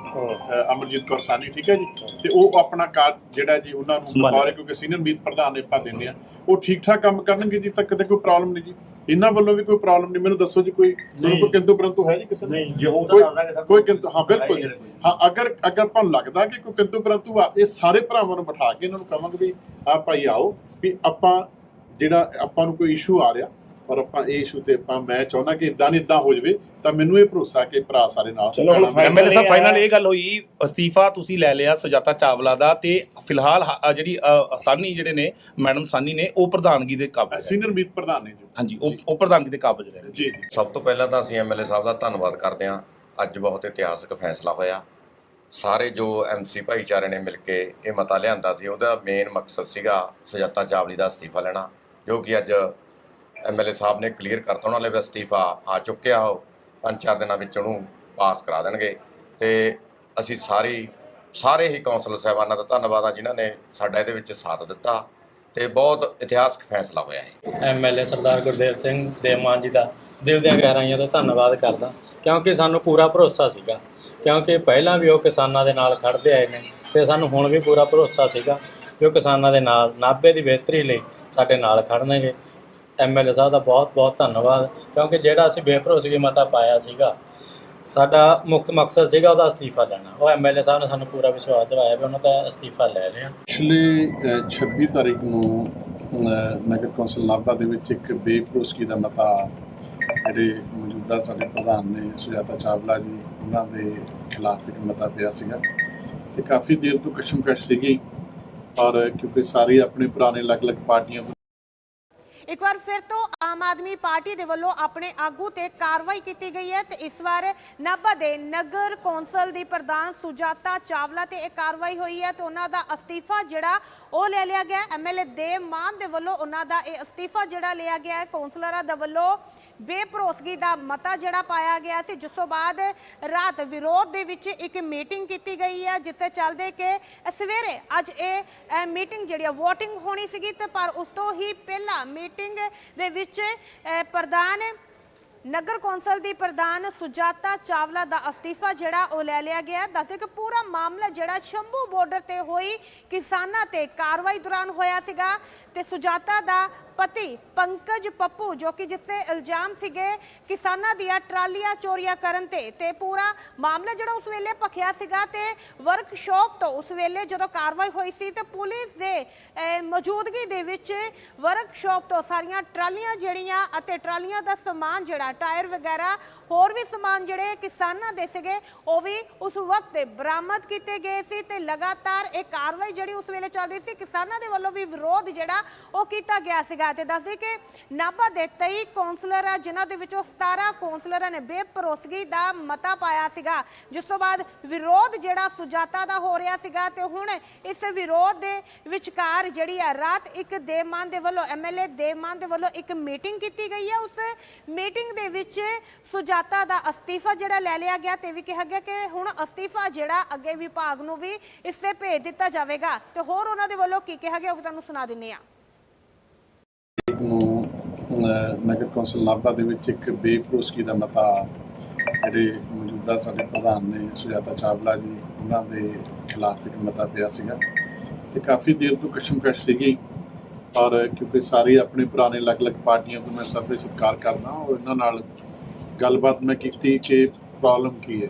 ਅਮਰਜੀਤ ਕੌਰ ਸਾਨੀ ਠੀਕ ਹੈ ਜੀ? ਤੇ ਉਹ ਆਪਣਾ ਕਾਰਜ ਜਿਹੜਾ ਜੀ ਉਹਨਾਂ ਨੂੰ। ਬਤੌਰ ਕਿਉਂਕਿ ਸੀਨੀਅਰ ਮੀਤ ਪ੍ਰਧਾਨ ਨੇ ਆਪਾਂ ਦਿੰਦੇ ਆ। ਉਹ ਠੀਕ ਠਾਕ ਕੰਮ ਕਰਨਗੇ ਜੀ ਤੱਕ ਕਿਤੇ ਕੋਈ ਪ੍ਰੋਬਲਮ ਨਹੀਂ ਜੀ। ਇਹਨਾਂ ਵੱਲੋਂ ਵੀ ਕੋਈ ਪ੍ਰੋਬਲਮ ਨਹੀਂ। ਮੈਨੂੰ ਦੱਸੋ ਜੀ ਕੋਈ ਕੋਈ ਕਿੰਤੂ ਪਰੰਤੂ ਹੈ ਜੀ ਕਿਸੇ ਨਹੀਂ ਜੋ ਕੋਈ ਕੋਈ ਕਿੰਤੂ ਹਾਂ ਬਿਲਕੁਲ ਜੀ। ਹਾਂ ਅਗਰ ਅਗਰ ਆਪਾਂ ਲੱਗਦਾ ਕਿ ਕੋਈ ਕਿੰਤੂ ਪਰੰਤੂ ਆ ਇਹ ਸਾਰੇ ਭਰਾਵਾਂ ਨੂੰ ਬਿਠਾ ਕੇ ਇਹਨਾਂ ਨੂੰ ਕਹਾਂਗੇ ਵੀ ਆ ਭਾਈ ਆਓ ਵੀ ਆਪਾਂ ਜਿਹੜਾ ਆਪਾਂ ਨੂੰ ਕੋਈ ਇਸ਼ੂ ਆ ਰਿਹਾ ਔਰ ਆਪਾਂ ਇਹ ਇਸ਼ੂ ਤੇ ਆਪਾਂ ਮੈਂ ਚਾਹੁੰਦਾ ਕਿ ਇਦਾਂ ਨਹੀਂ ਇਦਾਂ ਹੋ ਜਾਵੇ ਤਾਂ ਮੈਨੂੰ ਇਹ ਭਰੋਸਾ ਕਿ ਭਰਾ ਸਾਰੇ ਨਾਲ ਚਲੋ ਹੁਣ ਐਮਐਲਏ ਸਾਹਿਬ ਫਾਈਨਲ ਇਹ ਗੱਲ ਹੋਈ ਅਸਤੀਫਾ ਤੁਸੀਂ ਲੈ ਲਿਆ ਸੁਜਾਤਾ ਚਾਵਲਾ ਦਾ ਤੇ ਫਿਲਹਾਲ ਜਿਹੜੀ ਸਾਨੀ ਜਿਹੜੇ ਨੇ ਮੈਡਮ ਸਾਨੀ ਨੇ ਉਹ ਪ੍ਰਧਾਨਗੀ ਦੇ ਕਾਬਜ। ਸੀਨੀਅਰ ਮੀਤ ਪ੍ਰਧਾਨ ਨੇ ਜੀ। ਹਾਂਜੀ ਉਹ ਉਹ ਪ੍ਰਧਾਨਗੀ ਦੇ ਕਾਬਜ ਰਹੇ ਜੀ ਜੀ। ਸਭ ਤੋਂ ਪਹਿਲਾਂ ਤਾਂ ਅਸੀਂ ਐਮਐਲਏ ਸਾਹਿਬ ਦਾ ਧੰਨਵਾਦ ਕਰਦੇ ਹਾਂ। ਅੱਜ ਬਹੁਤ ਇਤਿਹਾਸਕ ਫੈਸਲਾ ਹੋਇਆ। ਸਾਰੇ ਜੋ ਐਮਸੀ ਭਾਈਚਾਰੇ ਨੇ ਮਿਲ ਕੇ ਇਹ ਮਤਾ ਲਿਆਂਦਾ ਸੀ, ਉਹਦਾ ਮੇਨ ਮਕਸਦ ਸੀਗਾ ਸੁਜਾਤਾ ਚਾਵਲੀ ਦਾ ਅਸਤੀਫਾ ਲੈਣਾ, ਜੋ ਕਿ ਅੱਜ ਐਮਐਲਏ ਸਾਹਿਬ ਨੇ ਕਲੀਅਰ ਕਰਤਾ, ਉਹਨਾਂ ਲਈ ਵੀ ਅਸਤੀਫਾ ਆ ਚੁੱਕਿਆ, ਉਹ ਪੰਜ ਚਾਰ ਦਿਨਾਂ ਵਿੱਚ ਉਹਨੂੰ ਪਾਸ ਕਰਾ ਦੇਣਗੇ। ਤੇ ਅਸੀਂ ਸਾਰੀ, ਸਾਰੇ ਹੀ ਕੌਂਸਲ ਸਾਹਿਬਾਨਾਂ ਦਾ ਧੰਨਵਾਦ ਆ, ਜਿਨ੍ਹਾਂ ਨੇ ਸਾਡਾ ਇਹਦੇ ਵਿੱਚ ਸਾਥ ਦਿੱਤਾ, ਤੇ ਬਹੁਤ ਇਤਿਹਾਸਕ ਫੈਸਲਾ ਹੋਇਆ ਹੈ ਐਮਐਲਏ ਸਰਦਾਰ ਗੁਰਦੇਵ ਸਿੰਘ ਦੇਵਮਾਨ ਜੀ ਦਾ ਦਿਲ ਦੀਆਂ ਗਹਿਰਾਈਆਂ ਤੋਂ ਧੰਨਵਾਦ ਕਰਦਾ। ਕਿਉਂਕਿ ਸਾਨੂੰ ਪੂਰਾ ਭਰੋਸਾ ਸੀਗਾ। ਕਿਉਂਕਿ ਪਹਿਲਾਂ ਵੀ ਉਹ ਕਿਸਾਨਾਂ ਦੇ ਨਾਲ ਖੜਦੇ ਆਏ ਨੇ ਤੇ ਸਾਨੂੰ ਹੁਣ ਵੀ ਪੂਰਾ ਭਰੋਸਾ ਸੀਗਾ ਕਿ ਉਹ ਕਿਸਾਨਾਂ ਦੇ ਨਾਲ ਨਾਭੇ ਦੀ ਬਿਹਤਰੀ ਲਈ ਸਾਡੇ ਨਾਲ ਖੜਨਗੇ ਐਮਐਲਏ ਸਾਹਿਬ ਦਾ ਬਹੁਤ ਬਹੁਤ ਧੰਨਵਾਦ। ਕਿਉਂਕਿ ਜਿਹੜਾ ਅਸੀਂ ਬੇਭਰੋਸਗੀ ਮਤਾ ਪਾਇਆ ਸੀਗਾ ਸਾਡਾ ਮੁੱਖ ਮਕਸਦ ਸੀਗਾ ਉਹਦਾ ਅਸਤੀਫਾ ਲੈਣਾ। ਉਹ ਐਮਐਲਏ ਸਾਹਿਬ ਨੇ ਸਾਨੂੰ ਪੂਰਾ ਵਿਸ਼ਵਾਸ ਦਿਵਾਇਆ ਵੀ ਉਹਨਾਂ ਦਾ ਅਸਤੀਫਾ ਲੈ ਲਿਆ ਪਿਛਲੇ ਅ, 26 ਤਾਰੀਖ ਨੂੰ ਅ, ਨਗਰ ਕੌਂਸਲ ਨਾਭਾ ਦੇ ਵਿੱਚ ਇੱਕ ਬੇਭਰੋਸਗੀ ਦਾ ਮਤਾ ਜਿਹੜੇ ਮੌਜੂਦਾ ਸਾਡੇ ਪ੍ਰਧਾਨ ਨੇ, ਸੁਜਾਤਾ ਚਾਵਲਾ ਜੀ, ਉਹਨਾਂ ਦੇ ਖਿਲਾਫ ਇੱਕ ਮਤਾ ਪਿਆ ਸੀਗਾ। ਤੇ ਕਾਫੀ ਦੇਰ ਤੋਂ ਕਸ਼ਮਕਸ਼ ਸੀਗੀ ਔਰ ਕਿਉਂਕਿ ਸਾਰੇ ਆਪਣੇ ਪੁਰਾਣੇ ਅਲੱਗ-ਅਲੱਗ ਪਾਰਟੀਆਂ ਇੱਕ ਵਾਰ ਫਿਰ ਤੋਂ ਆਮ ਆਦਮੀ ਪਾਰਟੀ ਦੇ ਵੱਲੋਂ ਆਪਣੇ ਆਗੂ ਤੇ ਕਾਰਵਾਈ ਕੀਤੀ ਗਈ ਹੈ ਤੇ ਇਸ ਵਾਰ ਨਾਭਾ ਦੇ ਨਗਰ ਕੌਂਸਲ ਦੀ ਪ੍ਰਧਾਨ ਸੁਜਾਤਾ ਚਾਵਲਾ ਤੇ ਇਹ ਕਾਰਵਾਈ ਹੋਈ ਹੈ ਤੇ ਉਹਨਾਂ ਦਾ ਅਸਤੀਫਾ ਜਿਹੜਾ ਉਹ ਲੈ ਲਿਆ ਗਿਆ ਐਮਐਲਏ ਦੇਵ ਮਾਨ ਦੇ ਵੱਲੋਂ ਉਹਨਾਂ ਦਾ ਇਹ ਅਸਤੀਫਾ ਜਿਹੜਾ ਲਿਆ ਗਿਆ ਹੈ। ਕੌਂਸਲਰਾਂ ਦੇ ਵੱਲੋਂ ਬੇਭਰੋਸਗੀ ਦਾ ਮਤਾ ਜਿਹੜਾ ਪਾਇਆ ਗਿਆ ਸੀ, ਜਿਸ ਤੋਂ ਬਾਅਦ ਰਾਤ ਵਿਰੋਧ ਦੇ ਵਿੱਚ ਇੱਕ ਮੀਟਿੰਗ ਕੀਤੀ ਗਈ ਹੈ ਜਿਸ ਦੇ ਚੱਲਦੇ ਕਿ ਸਵੇਰੇ ਅੱਜ ਇਹ ਮੀਟਿੰਗ ਜਿਹੜੀ ਆ VOTING ਹੋਣੀ ਸੀਗੀ ਤੇ ਪਰ ਉਸ ਤੋਂ ਹੀ ਪਹਿਲਾਂ ਮੀਟਿੰਗ ਦੇ ਵਿੱਚ ਪ੍ਰਧਾਨ ਨਗਰ ਕੌਂਸਲ ਦੀ ਪ੍ਰਧਾਨ ਸੁਜਾਤਾ ਚਾਵਲਾ ਦਾ ਅਸਤੀਫਾ ਜਿਹੜਾ ਉਹ ਲੈ ਲਿਆ ਗਿਆ। ਦੱਸਦੇ ਕਿ ਪੂਰਾ ਮਾਮਲਾ ਜਿਹੜਾ ਸ਼ੰਭੂ ਬਾਰਡਰ ਤੇ ਹੋਈ ਕਿਸਾਨਾਂ ਤੇ ਕਾਰਵਾਈ ਦੌਰਾਨ ਹੋਇਆ ਸੀਗਾ। ਤੇ ਸੁਜਾਤਾ ਦਾ ਪਤੀ ਪੰਕਜ ਪੱਪੂ, ਜੋ ਕਿ ਜਿਸ ਤੇ ਇਲਜ਼ਾਮ ਸੀਗੇ ਕਿਸਾਨਾਂ ਦੀਆਂ ਟਰਾਲੀਆਂ ਚੋਰੀਆਂ ਕਰਨ ਤੇ ਤੇ ਪੂਰਾ ਮਾਮਲਾ ਜਿਹੜਾ ਉਸ ਵੇਲੇ ਭਖਿਆ ਸੀਗਾ ਤੇ ਵਰਕਸ਼ਾਪ ਤੋਂ ਉਸ ਵੇਲੇ ਜਦੋਂ ਕਾਰਵਾਈ ਹੋਈ ਸੀ ਤੇ ਪੁਲਿਸ ਦੇ ਮੌਜੂਦਗੀ ਦੇ ਵਿੱਚ ਵਰਕਸ਼ਾਪ ਤੋਂ ਸਾਰੀਆਂ ਟਰਾਲੀਆਂ ਜਿਹੜੀਆਂ ਅਤੇ ਟਰਾਲੀਆਂ ਦਾ ਸਮਾਨ ਜਿਹੜਾ, ਟਾਇਰ ਵਗੈਰਾ ਹੋਰ ਵੀ ਸਮਾਨ ਜਿਹੜੇ ਕਿਸਾਨਾਂ ਦੇ ਸੀਗੇ, ਉਹ ਵੀ ਉਸ ਵਕਤ ਬਰਾਮਦ ਕੀਤੇ ਗਏ ਸੀ ਤੇ ਲਗਾਤਾਰ ਇਹ ਕਾਰਵਾਈ ਜਿਹੜੀ ਉਸ ਵੇਲੇ ਚੱਲ ਰਹੀ ਸੀ, ਕਿਸਾਨਾਂ ਦੇ ਵੱਲੋਂ ਵੀ ਵਿਰੋਧ ਜਿਹੜਾ ਉਹ ਕੀਤਾ ਗਿਆ ਸੀਗਾ। ਤੇ ਦੱਸਦੇ ਕਿ ਨਾਭਾ ਦੇ 23 ਕੌਂਸਲਰ ਆ, ਜਿਨ੍ਹਾਂ ਦੇ ਵਿੱਚੋਂ 17 ਕੌਂਸਲਰਾਂ ਨੇ ਬੇਪਰੋਸਗੀ ਦਾ ਮਤਾ ਪਾਇਆ ਸੀਗਾ, ਜਿਸ ਤੋਂ ਬਾਅਦ ਵਿਰੋਧ ਜਿਹੜਾ ਸੁਜਾਤਾ ਦਾ ਹੋ ਰਿਹਾ ਸੀਗਾ ਤੇ ਹੁਣ ਇਸ ਵਿਰੋਧ ਦੇ ਵਿਚਕਾਰ ਜਿਹੜੀ ਆ, ਰਾਤ ਇੱਕ ਦੇਵਮਾਨ ਦੇ ਵੱਲੋਂ ਐਮਐਲਏ ਦੇਵਮਾਨ ਦੇ ਵੱਲੋਂ ਇੱਕ ਮੀਟਿੰਗ ਕੀਤੀ ਗਈ ਹੈ ਉਸ ਮੀਟਿੰਗ ਦੇ ਵਿੱਚ ਸੁਜਾਤਾ ਦਾ ਅਸਤੀਫਾ ਜਿਹੜਾ ਲੈ ਲਿਆ ਗਿਆ ਤੇ ਵੀ ਕਿਹਾ ਗਿਆ ਕਿ ਹੁਣ ਅਸਤੀਫਾ ਜਿਹੜਾ ਅੱਗੇ ਵਿਭਾਗ ਨੂੰ ਵੀ ਇਸ ਤੇ ਭੇਜ ਦਿੱਤਾ ਜਾਵੇਗਾ। ਤੇ ਹੋਰ ਉਹਨਾਂ ਦੇ ਵੱਲੋਂ ਕੀ ਕਿਹਾ ਗਿਆ ਉਹ ਤੁਹਾਨੂੰ ਸੁਣਾ ਦਿੰਨੇ ਆ ਨਗਰ ਕੌਂਸਲ ਨਾਭਾ ਦੇ ਵਿੱਚ ਇੱਕ ਬੇਭਰੋਸਗੀ ਦਾ ਮਤਾ ਜਿਹੜੇ ਮੌਜੂਦਾ ਸਾਡੇ ਪ੍ਰਧਾਨ ਨੇ ਸੁਜਾਤਾ ਚਾਵਲਾ ਜੀ, ਉਹਨਾਂ ਦੇ ਖਿਲਾਫ ਇੱਕ ਮਤਾ ਪਿਆ ਸੀਗਾ। ਤੇ ਕਾਫੀ ਦੇਰ ਤੋਂ ਕਸ਼ਮਕਸ਼ ਸੀਗੀ ਔਰ ਕਿਉਂਕਿ ਸਾਰੇ ਆਪਣੇ ਪੁਰਾਣੇ ਅਲੱਗ-ਅਲੱਗ ਪਾਰਟੀਆਂ ਨੂੰ ਮੈਂ ਸਭ ਦੇ ਸਤਿਕਾਰ ਕਰਦਾ ਔਰ ਇਹਨਾਂ ਨਾਲ ਗੱਲਬਾਤ ਮੈਂ ਕੀਤੀ ਕਿ ਪ੍ਰੋਬਲਮ ਕੀ ਹੈ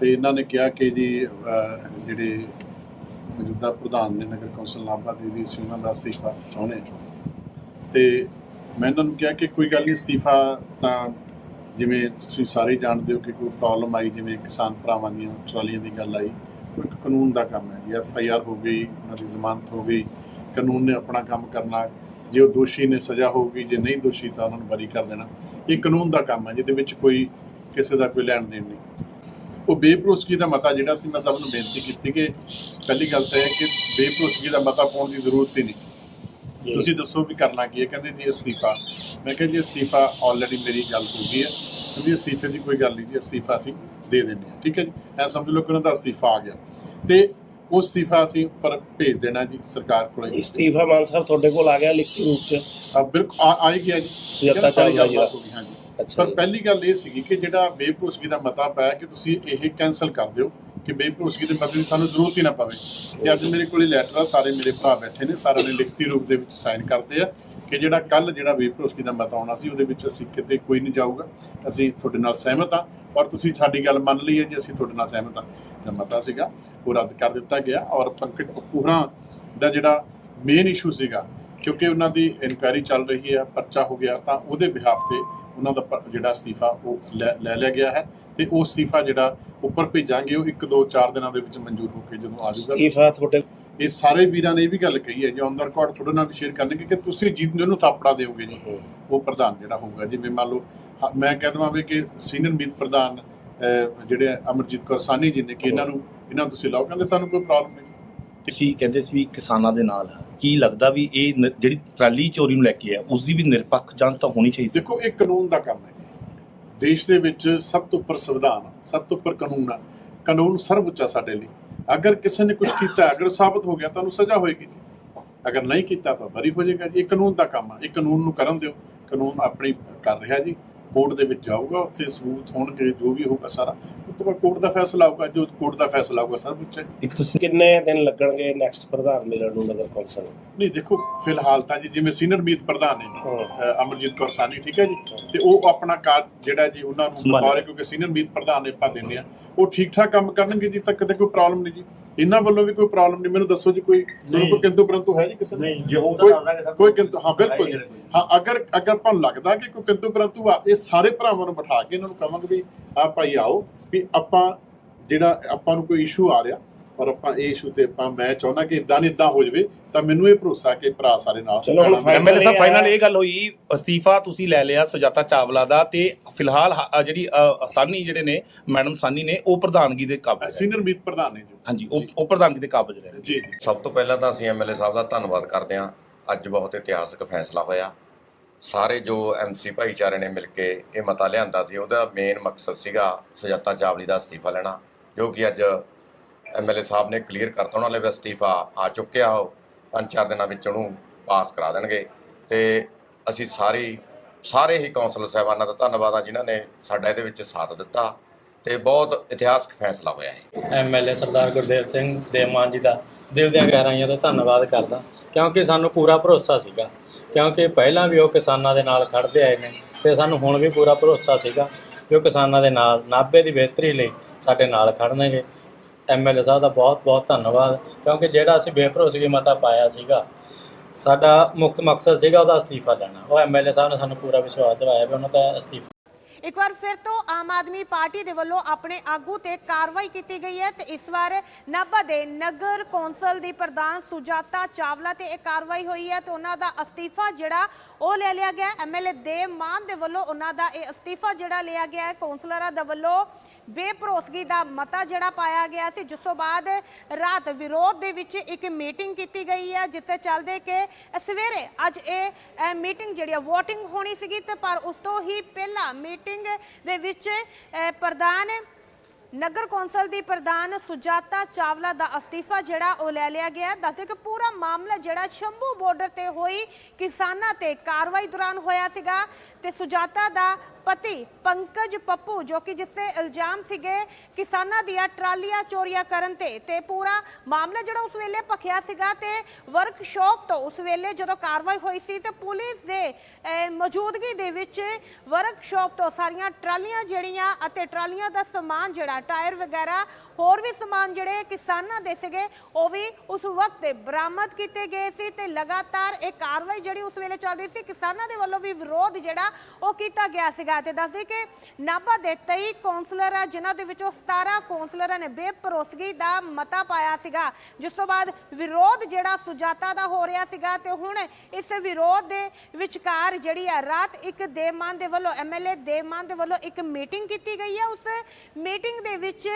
ਤੇ ਇਹਨਾਂ ਨੇ ਕਿਹਾ ਕਿ ਜੀ ਜਿਹੜੇ ਮੌਜੂਦਾ ਪ੍ਰਧਾਨ ਨੇ ਨਗਰ ਕੌਂਸਲ ਨਾਭਾ ਦੇ ਵੀ ਸੀ ਉਹਨਾਂ ਦਾ ਅਸਤੀਫਾ ਚਾਹੁੰਦੇ ਹਾਂ। ਤੇ ਮੈਂ ਇਹਨਾਂ ਨੂੰ ਕਿਹਾ ਕਿ ਕੋਈ ਗੱਲ ਨਹੀਂ, ਅਸਤੀਫਾ ਤਾਂ ਜਿਵੇਂ ਤੁਸੀਂ ਸਾਰੇ ਜਾਣਦੇ ਹੋ ਕਿ ਕੋਈ ਪ੍ਰੋਬਲਮ ਆਈ, ਜਿਵੇਂ ਕਿਸਾਨ ਭਰਾਵਾਂ ਦੀਆਂ ਟਰਾਲੀਆਂ ਦੀ ਗੱਲ ਆਈ ਕੋਈ ਇੱਕ ਕਾਨੂੰਨ ਦਾ ਕੰਮ ਹੈ ਜੀ ਐਫ ਆਈ ਆਰ ਹੋ ਗਈ, ਉਹਨਾਂ ਦੀ ਜ਼ਮਾਨਤ ਹੋ ਗਈ, ਕਾਨੂੰਨ ਨੇ ਆਪਣਾ ਕੰਮ ਕਰਨਾ ਜੇ ਉਹ ਦੋਸ਼ੀ ਨੇ ਸਜ਼ਾ ਹੋਊਗੀ ਜੇ ਨਹੀਂ ਦੋਸ਼ੀ ਤਾਂ ਉਹਨਾਂ ਨੂੰ ਬਰੀ ਕਰ ਦੇਣਾ। ਇਹ ਕਾਨੂੰਨ ਦਾ ਕੰਮ ਹੈ ਜਿਹਦੇ ਵਿੱਚ ਕੋਈ ਕਿਸੇ ਦਾ ਕੋਈ ਲੈਣ ਦੇਣ ਨਹੀਂ। ਉਹ ਬੇਭਰੋਸਗੀ ਦਾ ਮਤਾ ਜਿਹੜਾ ਸੀ ਮੈਂ ਸਭ ਨੂੰ ਬੇਨਤੀ ਕੀਤੀ ਕਿ ਪਹਿਲੀ ਗੱਲ ਤਾਂ ਇਹ ਹੈ ਕਿ ਬੇਭਰੋਸਗੀ ਦਾ ਮਤਾ ਪਾਉਣ ਦੀ ਜ਼ਰੂਰਤ ਹੀ ਨਹੀਂ। ਤੁਸੀਂ ਦੱਸੋ ਵੀ ਕਰਨਾ ਕੀ ਹੈ? ਕਹਿੰਦੇ ਜੀ ਅਸਤੀਫਾ। ਮੈਂ ਕਿਹਾ ਜੀ ਅਸਤੀਫਾ ਆਲਰੇਡੀ ਮੇਰੀ ਗੱਲ ਹੋ ਗਈ ਹੈ। ਕਹਿੰਦੀ ਅਸਤੀਫੇ ਦੀ ਕੋਈ ਗੱਲ ਨਹੀਂ ਜੀ ਅਸਤੀਫਾ ਅਸੀਂ ਦੇ ਦਿੰਦੇ ਹਾਂ। ਠੀਕ ਹੈ ਜੀ? ਐ ਸਮਝ ਲਓ ਕਿ ਉਹਨਾਂ ਦਾ ਅਸਤੀਫਾ ਆ ਗਿਆ। ਤੇ ਉਹ ਅਸਤੀਫਾ ਅਸੀਂ ਉੱਪਰ ਭੇਜ ਦੇਣਾ ਜੀ ਸਰਕਾਰ ਕੋਲੇ। ਇਸਤੀਫਾ ਮਾਨ ਸਾਹਿਬ ਤੁਹਾਡੇ ਕੋਲ ਆ ਗਿਆ ਲਿਖਤੀ ਰੂਪ ਚ? ਆ ਬਿਲਕੁਲ ਆ ਗਿਆ ਜੀ। ਸੁਜਾਤਾ ਕਹਿੰਦੇ ਸਾਰੀ ਚਾਵਲਾ ਜੀ ਦਾ। ਗੱਲਬਾਤ ਹੋ ਗਈ, ਹਾਂਜੀ। ਅੱਛਾ ਪਰ ਜੀ। ਪਹਿਲੀ ਗੱਲ ਇਹ ਸੀਗੀ ਕਿ ਜਿਹੜਾ ਬੇਭਰੋਸਗੀ ਦਾ ਮਤਾ ਪਾਇਆ ਕਿ ਤੁਸੀਂ ਇਹ ਕੈਨਸਲ ਕਰ ਦਿਓ। ਕਿ ਬੇਭਰੋਸਗੀ ਦੇ ਮਤੇ ਦੀ ਸਾਨੂੰ ਜ਼ਰੂਰਤ ਹੀ ਨਾ ਪਵੇ। ਤੇ ਅੱਜ ਮੇਰੇ ਕੋਲੇ ਲੈਟਰ ਆ, ਸਾਰੇ ਮੇਰੇ ਭਰਾ ਬੈਠੇ ਨੇ, ਸਾਰਿਆਂ ਨੇ ਲਿਖਤੀ ਰੂਪ ਦੇ ਵਿੱਚ ਸਾਈਨ ਕਰਦੇ ਆ ਕਿ ਜਿਹੜਾ ਕੱਲ ਜਿਹੜਾ ਬੇਭਰੋਸਗੀ ਦਾ ਮਤਾ ਆਉਣਾ ਸੀ, ਉਹਦੇ ਵਿੱਚ ਅਸੀਂ ਕਿਤੇ ਕੋਈ ਨਹੀਂ ਜਾਊਗਾ। ਅਸੀਂ ਤੁਹਾਡੇ ਨਾਲ ਸਹਿਮਤ ਆ ਔਰ ਤੁਸੀਂ ਸਾਡੀ ਗੱਲ ਮੰਨ ਲਈ ਹੈ ਜੀ, ਅਸੀਂ ਤੁਹਾਡੇ ਨਾਲ ਸਹਿਮਤ ਆ। ਤਾਂ ਮਤਾ ਸੀਗਾ, ਉਹ ਰੱਦ ਕਰ ਦਿੱਤਾ ਗਿਆ ਔਰ ਪੰਕਜ ਪੱਪੂ ਦਾ ਜਿਹੜਾ ਮੇਨ ਇਸ਼ੂ ਸੀਗਾ, ਕਿਉਂਕਿ ਉਹਨਾਂ ਦੀ ਇਨਕੁਆਇਰੀ ਚੱਲ ਰਹੀ ਹੈ, ਪਰਚਾ ਹੋ ਗਿਆ, ਤਾਂ ਉਹਦੇ ਬਿਹਾਫ ਤੇ ਉਹਨਾਂ ਦਾ ਜਿਹੜਾ ਅਸਤੀਫਾ ਉਹ ਲੈ ਲੈ ਲਿਆ ਗਿਆ ਹੈ। ਤੇ ਉਹ ਅਸਤੀਫਾ ਜਿਹੜਾ ਉੱਪਰ ਭੇਜਾਂਗੇ ਉਹ 1 2 4 ਦਿਨਾਂ ਦੇ ਵਿੱਚ ਮਨਜ਼ੂਰ ਹੋ ਕੇ ਜਦੋਂ ਆ ਜਾਊਗਾ। ਅਸਤੀਫਾ ਤੁਹਾਡੇ ਇਹ ਸਾਰੇ ਵੀਰਾਂ ਨੇ ਇਹ ਵੀ ਗੱਲ ਕਹੀ ਹੈ ਜੀ ਔਨ ਦਾ ਰਿਕਾਰਡ ਤੁਹਾਡੇ ਨਾਲ ਵੀ ਸ਼ੇਅਰ ਕਰਨਗੇ ਕਿ ਤੁਸੀਂ ਜੀਤ ਨੂੰ ਥਾਪੜਾ ਦਿਓਗੇ ਜੀ ਉਹ ਪ੍ਰਧਾਨ ਜਿਹੜਾ ਹੋਊਗਾ। ਜਿਵੇਂ ਮੰਨ ਲਓ ਮੈਂ ਕਹਿ ਦਵਾਂ ਵੀ ਕਿ ਸੀਨੀਅਰ ਮੀਤ ਪ੍ਰਧਾਨ ਜਿਹੜੇ ਅਮਰਜੀਤ ਕੌਰ ਸਾਨੀ ਜੀ ਨੇ ਕਿ ਇਹਨਾਂ ਨੂੰ ਇਹਨਾਂ ਨੂੰ ਤੁਸੀਂ ਲਾਓ। ਕਹਿੰਦੇ ਸਾਨੂੰ ਕੋਈ ਪ੍ਰੋਬਲਮ ਨਹੀਂ। ਤੁਸੀਂ ਕਹਿੰਦੇ ਸੀ ਵੀ ਕਿਸਾਨਾਂ ਦੇ ਨਾਲ। ਕੀ ਲੱਗਦਾ ਵੀ ਇਹ ਜਿਹੜੀ ਟਰਾਲੀ ਚੋਰੀ ਨੂੰ ਲੈ ਕੇ ਆ ਉਸ ਦੀ ਵੀ ਨਿਰਪੱਖ ਜਾਂਚ ਤਾਂ ਹੋਣੀ ਚਾਹੀਦੀ ਦੇਖੋ ਇਹ ਕਾਨੂੰਨ ਦਾ ਕੰਮ ਹੈ। ਦੇਸ਼ ਦੇ ਵਿੱਚ ਸਭ ਤੋਂ ਉੱਪਰ ਸੰਵਿਧਾਨ, ਸਭ ਤੋਂ ਉੱਪਰ ਕਾਨੂੰਨ ਆ। ਕਾਨੂੰਨ ਸਰਵਉੱਚ ਆ ਸਾਡੇ ਲਈ। ਅਗਰ ਕਿਸੇ ਨੇ ਕੁਝ ਕੀਤਾ, ਅਗਰ ਸਾਬਤ ਹੋ ਗਿਆ, ਤਾਂ ਉਹਨੂੰ ਸਜ਼ਾ ਹੋਏਗੀ। ਅਗਰ ਨਹੀਂ ਕੀਤਾ, ਤਾਂ ਬਰੀ ਹੋ ਜਾਏਗਾ ਜੀ। ਇਹ ਕਾਨੂੰਨ ਦਾ ਕੰਮ ਆ। ਇਹ ਕਾਨੂੰਨ ਨੂੰ ਕਰਨ ਦਿਓ। ਕਾਨੂੰਨ ਆਪਣੀ ਕਰ ਰਿਹਾ ਜੀ। ਕੋਰਟ ਦੇ ਵਿੱਚ ਜਾਊਗਾ ਉੱਥੇ ਸਬੂਤ ਹੋਣਗੇ ਜੋ ਵੀ ਹੋਊਗਾ ਸਾਰਾ। ਉਸ ਤੋਂ ਬਾਅਦ ਕੋਰਟ ਦਾ ਫੈਸਲਾ ਆਊਗਾ ਜੋ ਕੋਰਟ ਦਾ ਫੈਸਲਾ ਆਊਗਾ ਸਰਵਉੱਚ ਹੈ। ਇੱਕ ਤੁਸੀਂ ਕਿੰਨੇ ਦਿਨ ਲੱਗਣਗੇ ਨੈਕਸਟ ਪ੍ਰਧਾਨ ਮਿਲਣ ਨੂੰ ਨਗਰ ਕੌਂਸਲ? ਨਹੀਂ ਦੇਖੋ ਫਿਲਹਾਲ ਤਾਂ ਜੀ ਜਿਵੇਂ ਸੀਨੀਅਰ ਮੀਤ ਪ੍ਰਧਾਨ ਨੇ ਜੀ ਅਮਰਜੀਤ ਕੌਰ ਸਾਨੀ ਠੀਕ ਹੈ ਜੀ? ਤੇ ਉਹ ਆਪਣਾ ਕਾਰਜ ਜਿਹੜਾ ਜੀ ਉਹਨਾਂ ਨੂੰ। ਬਤੌਰ ਕਿਉਂਕਿ ਸੀਨੀਅਰ ਮੀਤ ਪ੍ਰਧਾਨ ਨੇ ਆਪਾਂ ਦਿੰਦੇ ਆ। ਉਹ ਠੀਕ ਠਾਕ ਕੰਮ ਕਰਨਗੇ ਜੀ ਤਾਂ ਕਿਤੇ ਕੋਈ ਪ੍ਰੋਬਲਮ ਨਹੀਂ ਜੀ। ਇਹਨਾਂ ਵੱਲੋਂ ਵੀ ਕੋਈ ਪ੍ਰੋਬਲਮ ਨਹੀਂ। ਮੈਨੂੰ ਦੱਸੋ ਜੀ ਕੋਈ ਤੁਹਾਨੂੰ ਕੋਈ ਕਿੰਤੂ ਪਰੰਤੂ ਹੈ ਜੀ ਕਿਸੇ ਨਹੀਂ ਜੋ ਕੋਈ- ਤਾਂ ਦੱਸ ਦਾਂਗੇ ਸਰ ਕੋਈ ਕਿੰਤੂ ਹਾਂ ਬਿਲਕੁਲ ਜੀ। ਹਾਂ ਅਗਰ ਅਗਰ ਆਪਾਂ ਨੂੰ ਲੱਗਦਾ ਕਿ ਕੋਈ ਕਿੰਤੂ ਪਰੰਤੂ ਆ ਇਹ ਸਾਰੇ ਭਰਾਵਾਂ ਨੂੰ ਬਿਠਾ ਕੇ ਇਹਨਾਂ ਨੂੰ ਕਹਾਂਗੇ ਵੀ ਆ ਭਾਈ ਆਓ ਵੀ ਆਪਾਂ ਜਿਹੜਾ ਆਪਾਂ ਨੂੰ ਕੋਈ ਇਸ਼ੂ ਆ ਰਿਹਾ ਪਰ ਆਪਾਂ ਇਹ ਇਸ਼ੂ ਤੇ ਆਪਾਂ ਮੈਂ ਚਾਹੁੰਦਾ ਕਿ ਇਦਾਂ ਨਹੀਂ ਇਦਾਂ ਹੋ ਜਾਵੇ ਤਾਂ ਮੈਨੂੰ ਇਹ ਭਰੋਸਾ ਕਿ ਭਰਾ ਸਾਰੇ ਨਾਲ ਚਲੋ ਹੁਣ। ਐਮਐਲਏ ਸਾਹਿਬ ਫਾਈਨਲ ਇਹ ਗੱਲ ਹੋਈ ਅਸਤੀਫਾ ਤੁਸੀਂ ਲੈ ਲਿਆ ਸੁਜਾਤਾ ਚਾਵਲਾ ਦਾ ਤੇ ਫਿਲਹਾਲ ਜਿਹੜੀ ਸਾਨੀ ਜਿਹੜੇ ਨੇ ਮੈਡਮ ਸਾਨੀ ਨੇ ਉਹ ਪ੍ਰਧਾਨਗੀ ਦੇ ਕਾਬਜ ਸੀਨੀਅਰ ਮੀਤ ਪ੍ਰਧਾਨ ਨੇ ਜੀ। ਹਾਂਜੀ ਉਹ ਉਹ ਪ੍ਰਧਾਨਗੀ ਦੇ ਕਾਬਜ ਰਹੇ। ਜੀ। ਜੀ ਸਭ ਤੋਂ ਪਹਿਲਾਂ ਤਾਂ ਅਸੀਂ ਐਮਐਲਏ ਸਾਹਿਬ ਦਾ ਧੰਨਵਾਦ ਕਰਦੇ ਹਾਂ। ਅੱਜ ਬਹੁਤ ਇਤਿਹਾਸਕ ਫੈਸਲਾ ਹੋਇਆ। ਸਾਰੇ ਜੋ ਐਮਸੀ ਭਾਈਚਾਰੇ ਨੇ ਮਿਲ ਕੇ ਇਹ ਮਤਾ ਲਿਆਂਦਾ ਸੀ ਉਹਦਾ ਮੇਨ ਮਕਸਦ ਸੀਗਾ ਸੁਜਾਤਾ ਚਾਵਲੀ ਦਾ ਅਸਤੀਫਾ ਲੈਣਾ ਜੋ ਕਿ ਅੱਜ ਐਮਐਲਏ ਸਾਹਿਬ ਨੇ ਕਲੀਅਰ ਕਰਤਾ ਉਹਨਾਂ ਲਈ ਵੀ ਅਸਤੀਫਾ ਆ ਚੁੱਕਿਆ ਉਹ। ਪੰਜ ਚਾਰ ਦਿਨਾਂ ਵਿੱਚ ਉਹਨੂੰ ਪਾਸ ਕਰਾ ਦੇਣਗੇ। ਤੇ ਅਸੀਂ ਸਾਰੀ, ਸਾਰੇ ਹੀ ਕੌਂਸਲ ਸਾਹਿਬਾਨਾਂ ਦਾ ਧੰਨਵਾਦ ਆ ਜਿਨ੍ਹਾਂ ਨੇ ਸਾਡਾ ਇਹਦੇ ਵਿੱਚ ਸਾਥ ਦਿੱਤਾ ਤੇ ਬਹੁਤ ਇਤਿਹਾਸਕ ਫੈਸਲਾ ਹੋਇਆ ਹੈ ਐਮਐਲਏ ਸਰਦਾਰ ਗੁਰਦੇਵ ਸਿੰਘ ਦੇਵਮਾਨ ਜੀ ਦਾ ਦਿਲ ਦੀਆਂ ਗਹਿਰਾਈਆਂ ਦਾ ਧੰਨਵਾਦ ਕਰਦਾ, ਕਿਉਂਕਿ ਸਾਨੂੰ ਪੂਰਾ ਭਰੋਸਾ ਸੀਗਾ, ਕਿਉਂਕਿ ਪਹਿਲਾਂ ਵੀ ਉਹ ਕਿਸਾਨਾਂ ਦੇ ਨਾਲ ਖੜਦੇ ਆਏ ਨੇ ਤੇ ਸਾਨੂੰ ਹੁਣ ਵੀ ਪੂਰਾ ਭਰੋਸਾ ਸੀਗਾ ਕਿ ਉਹ ਕਿਸਾਨਾਂ ਦੇ ਨਾਲ, ਨਾਭੇ ਦੀ ਬਿਹਤਰੀ ਲਈ ਸਾਡੇ ਨਾਲ ਖੜਨਗੇ ਐਮਐਲਏ ਸਾਹਿਬ ਦਾ ਬਹੁਤ ਬਹੁਤ ਧੰਨਵਾਦ, ਕਿਉਂਕਿ ਜਿਹੜਾ ਅਸੀਂ ਬੇਭਰੋਸਗੀ ਮਤਾ ਪਾਇਆ ਸੀਗਾ। ਸਾਡਾ ਮੁੱਖ ਮਕਸਦ ਸੀਗਾ ਉਹਦਾ ਅਸਤੀਫਾ ਲੈਣਾ। ਉਹ ਐਮਐਲਏ ਸਾਹਿਬ ਨੇ ਸਾਨੂੰ ਪੂਰਾ ਵਿਸ਼ਵਾਸ ਦਿਵਾਇਆ ਵੀ ਉਹਨਾਂ ਦਾ ਅਸਤੀਫਾ ਇੱਕ ਵਾਰ ਫਿਰ ਤੋਂ ਆਮ ਆਦਮੀ ਪਾਰਟੀ ਦੇ ਵੱਲੋਂ ਆਪਣੇ ਆਗੂ ਤੇ ਕਾਰਵਾਈ ਕੀਤੀ ਗਈ ਹੈ ਤੇ ਇਸ ਵਾਰ ਨਾਭਾ ਦੇ ਨਗਰ ਕੌਂਸਲ ਦੀ ਪ੍ਰਧਾਨ ਸੁਜਾਤਾ ਚਾਵਲਾ ਤੇ ਇਹ ਕਾਰਵਾਈ ਹੋਈ ਹੈ ਤੇ ਉਹਨਾਂ ਦਾ ਅਸਤੀਫਾ ਜਿਹੜਾ ਉਹ ਲੈ ਲਿਆ ਗਿਆ ਐਮਐਲਏ ਦੇਵ ਮਾਨ ਦੇ ਵੱਲੋਂ ਉਹਨਾਂ ਦਾ ਇਹ ਅਸਤੀਫਾ ਜਿਹੜਾ ਲਿਆ ਗਿਆ ਹੈ। ਕੌਂਸਲਰਾਂ ਦੇ ਵੱਲੋਂ ਬੇਭਰੋਸਗੀ ਦਾ ਮਤਾ ਜਿਹੜਾ ਪਾਇਆ ਗਿਆ ਸੀ, ਜਿਸ ਤੋਂ ਬਾਅਦ ਰਾਤ ਵਿਰੋਧ ਦੇ ਵਿੱਚ ਇੱਕ ਮੀਟਿੰਗ ਕੀਤੀ ਗਈ ਹੈ ਜਿਸ ਦੇ ਚੱਲਦੇ ਕਿ ਸਵੇਰੇ ਅੱਜ ਇਹ ਮੀਟਿੰਗ ਜਿਹੜੀ ਹੈ VOTING ਹੋਣੀ ਸੀਗੀ ਤੇ ਪਰ ਉਸ ਤੋਂ ਹੀ ਪਹਿਲਾਂ ਮੀਟਿੰਗ ਦੇ ਵਿੱਚ ਪ੍ਰਧਾਨ ਨਗਰ ਕੌਂਸਲ ਦੀ ਪ੍ਰਧਾਨ ਸੁਜਾਤਾ ਚਾਵਲਾ ਦਾ ਅਸਤੀਫਾ ਜਿਹੜਾ ਉਹ ਲੈ ਲਿਆ ਗਿਆ ਦੱਸਦੇ ਕਿ ਪੂਰਾ ਮਾਮਲਾ ਜਿਹੜਾ ਸ਼ੰਭੂ ਬਾਰਡਰ ਤੇ ਹੋਈ ਕਿਸਾਨਾਂ ਤੇ ਕਾਰਵਾਈ ਦੌਰਾਨ ਹੋਇਆ ਸੀਗਾ ਤੇ ਸੁਜਾਤਾ ਦਾ ਪਤੀ ਪੰਕਜ ਪੱਪੂ ਜੋ ਕਿ ਜਿਸ ਤੇ ਇਲਜ਼ਾਮ ਸੀਗੇ ਕਿਸਾਨਾਂ ਦੀਆਂ ਟਰਾਲੀਆਂ ਚੋਰੀਆਂ ਕਰਨ ਤੇ ਤੇ ਪੂਰਾ ਮਾਮਲਾ ਜਿਹੜਾ ਉਸ ਵੇਲੇ ਭਖਿਆ ਸੀਗਾ ਤੇ ਵਰਕਸ਼ਾਪ ਤੋਂ ਉਸ ਵੇਲੇ ਜਦੋਂ ਕਾਰਵਾਈ ਹੋਈ ਸੀ ਤੇ ਪੁਲਿਸ ਦੇ ਮੌਜੂਦਗੀ ਦੇ ਵਿੱਚ ਵਰਕਸ਼ਾਪ ਤੋਂ ਸਾਰੀਆਂ ਟਰਾਲੀਆਂ ਜਿਹੜੀਆਂ ਅਤੇ ਟਰਾਲੀਆਂ ਦਾ ਸਮਾਨ ਜਿਹੜਾ ਟਾਇਰ ਵਗੈਰਾ ਹੋਰ ਵੀ ਸਮਾਨ ਜਿਹੜੇ ਕਿਸਾਨਾਂ ਦੇ ਸੀਗੇ, ਉਹ ਵੀ ਉਸ ਵਕਤ ਬਰਾਮਦ ਕੀਤੇ ਗਏ ਸੀ ਤੇ ਲਗਾਤਾਰ ਇਹ ਕਾਰਵਾਈ ਜਿਹੜੀ ਉਸ ਵੇਲੇ ਚੱਲ ਰਹੀ ਸੀ, ਕਿਸਾਨਾਂ ਦੇ ਵੱਲੋਂ ਵੀ ਵਿਰੋਧ ਜਿਹੜਾ ਉਹ ਕੀਤਾ ਗਿਆ ਸੀਗਾ। ਤੇ ਦੱਸਦੇ ਕਿ ਨਾਭਾ ਦੇ 23 ਕੌਂਸਲਰ ਆ, ਜਿਨ੍ਹਾਂ ਦੇ ਵਿੱਚੋਂ 17 ਕੌਂਸਲਰਾਂ ਨੇ ਬੇਪਰੋਸਗੀ ਦਾ ਮਤਾ ਪਾਇਆ ਸੀਗਾ। ਜਿਸ ਤੋਂ ਬਾਅਦ ਵਿਰੋਧ ਜਿਹੜਾ ਸੁਜਾਤਾ ਦਾ ਹੋ ਰਿਹਾ ਸੀਗਾ ਤੇ ਹੁਣ ਇਸ ਵਿਰੋਧ ਦੇ ਵਿਚਕਾਰ ਜਿਹੜੀ ਆ, ਰਾਤ ਇੱਕ ਦੇਵਮਾਨ ਦੇ ਵੱਲੋਂ ਐਮਐਲਏ ਦੇਵਮਾਨ ਦੇ ਵੱਲੋਂ ਇੱਕ ਮੀਟਿੰਗ ਕੀਤੀ ਗਈ ਹੈ ਉਸ ਮੀਟਿੰਗ ਦੇ ਵਿੱਚ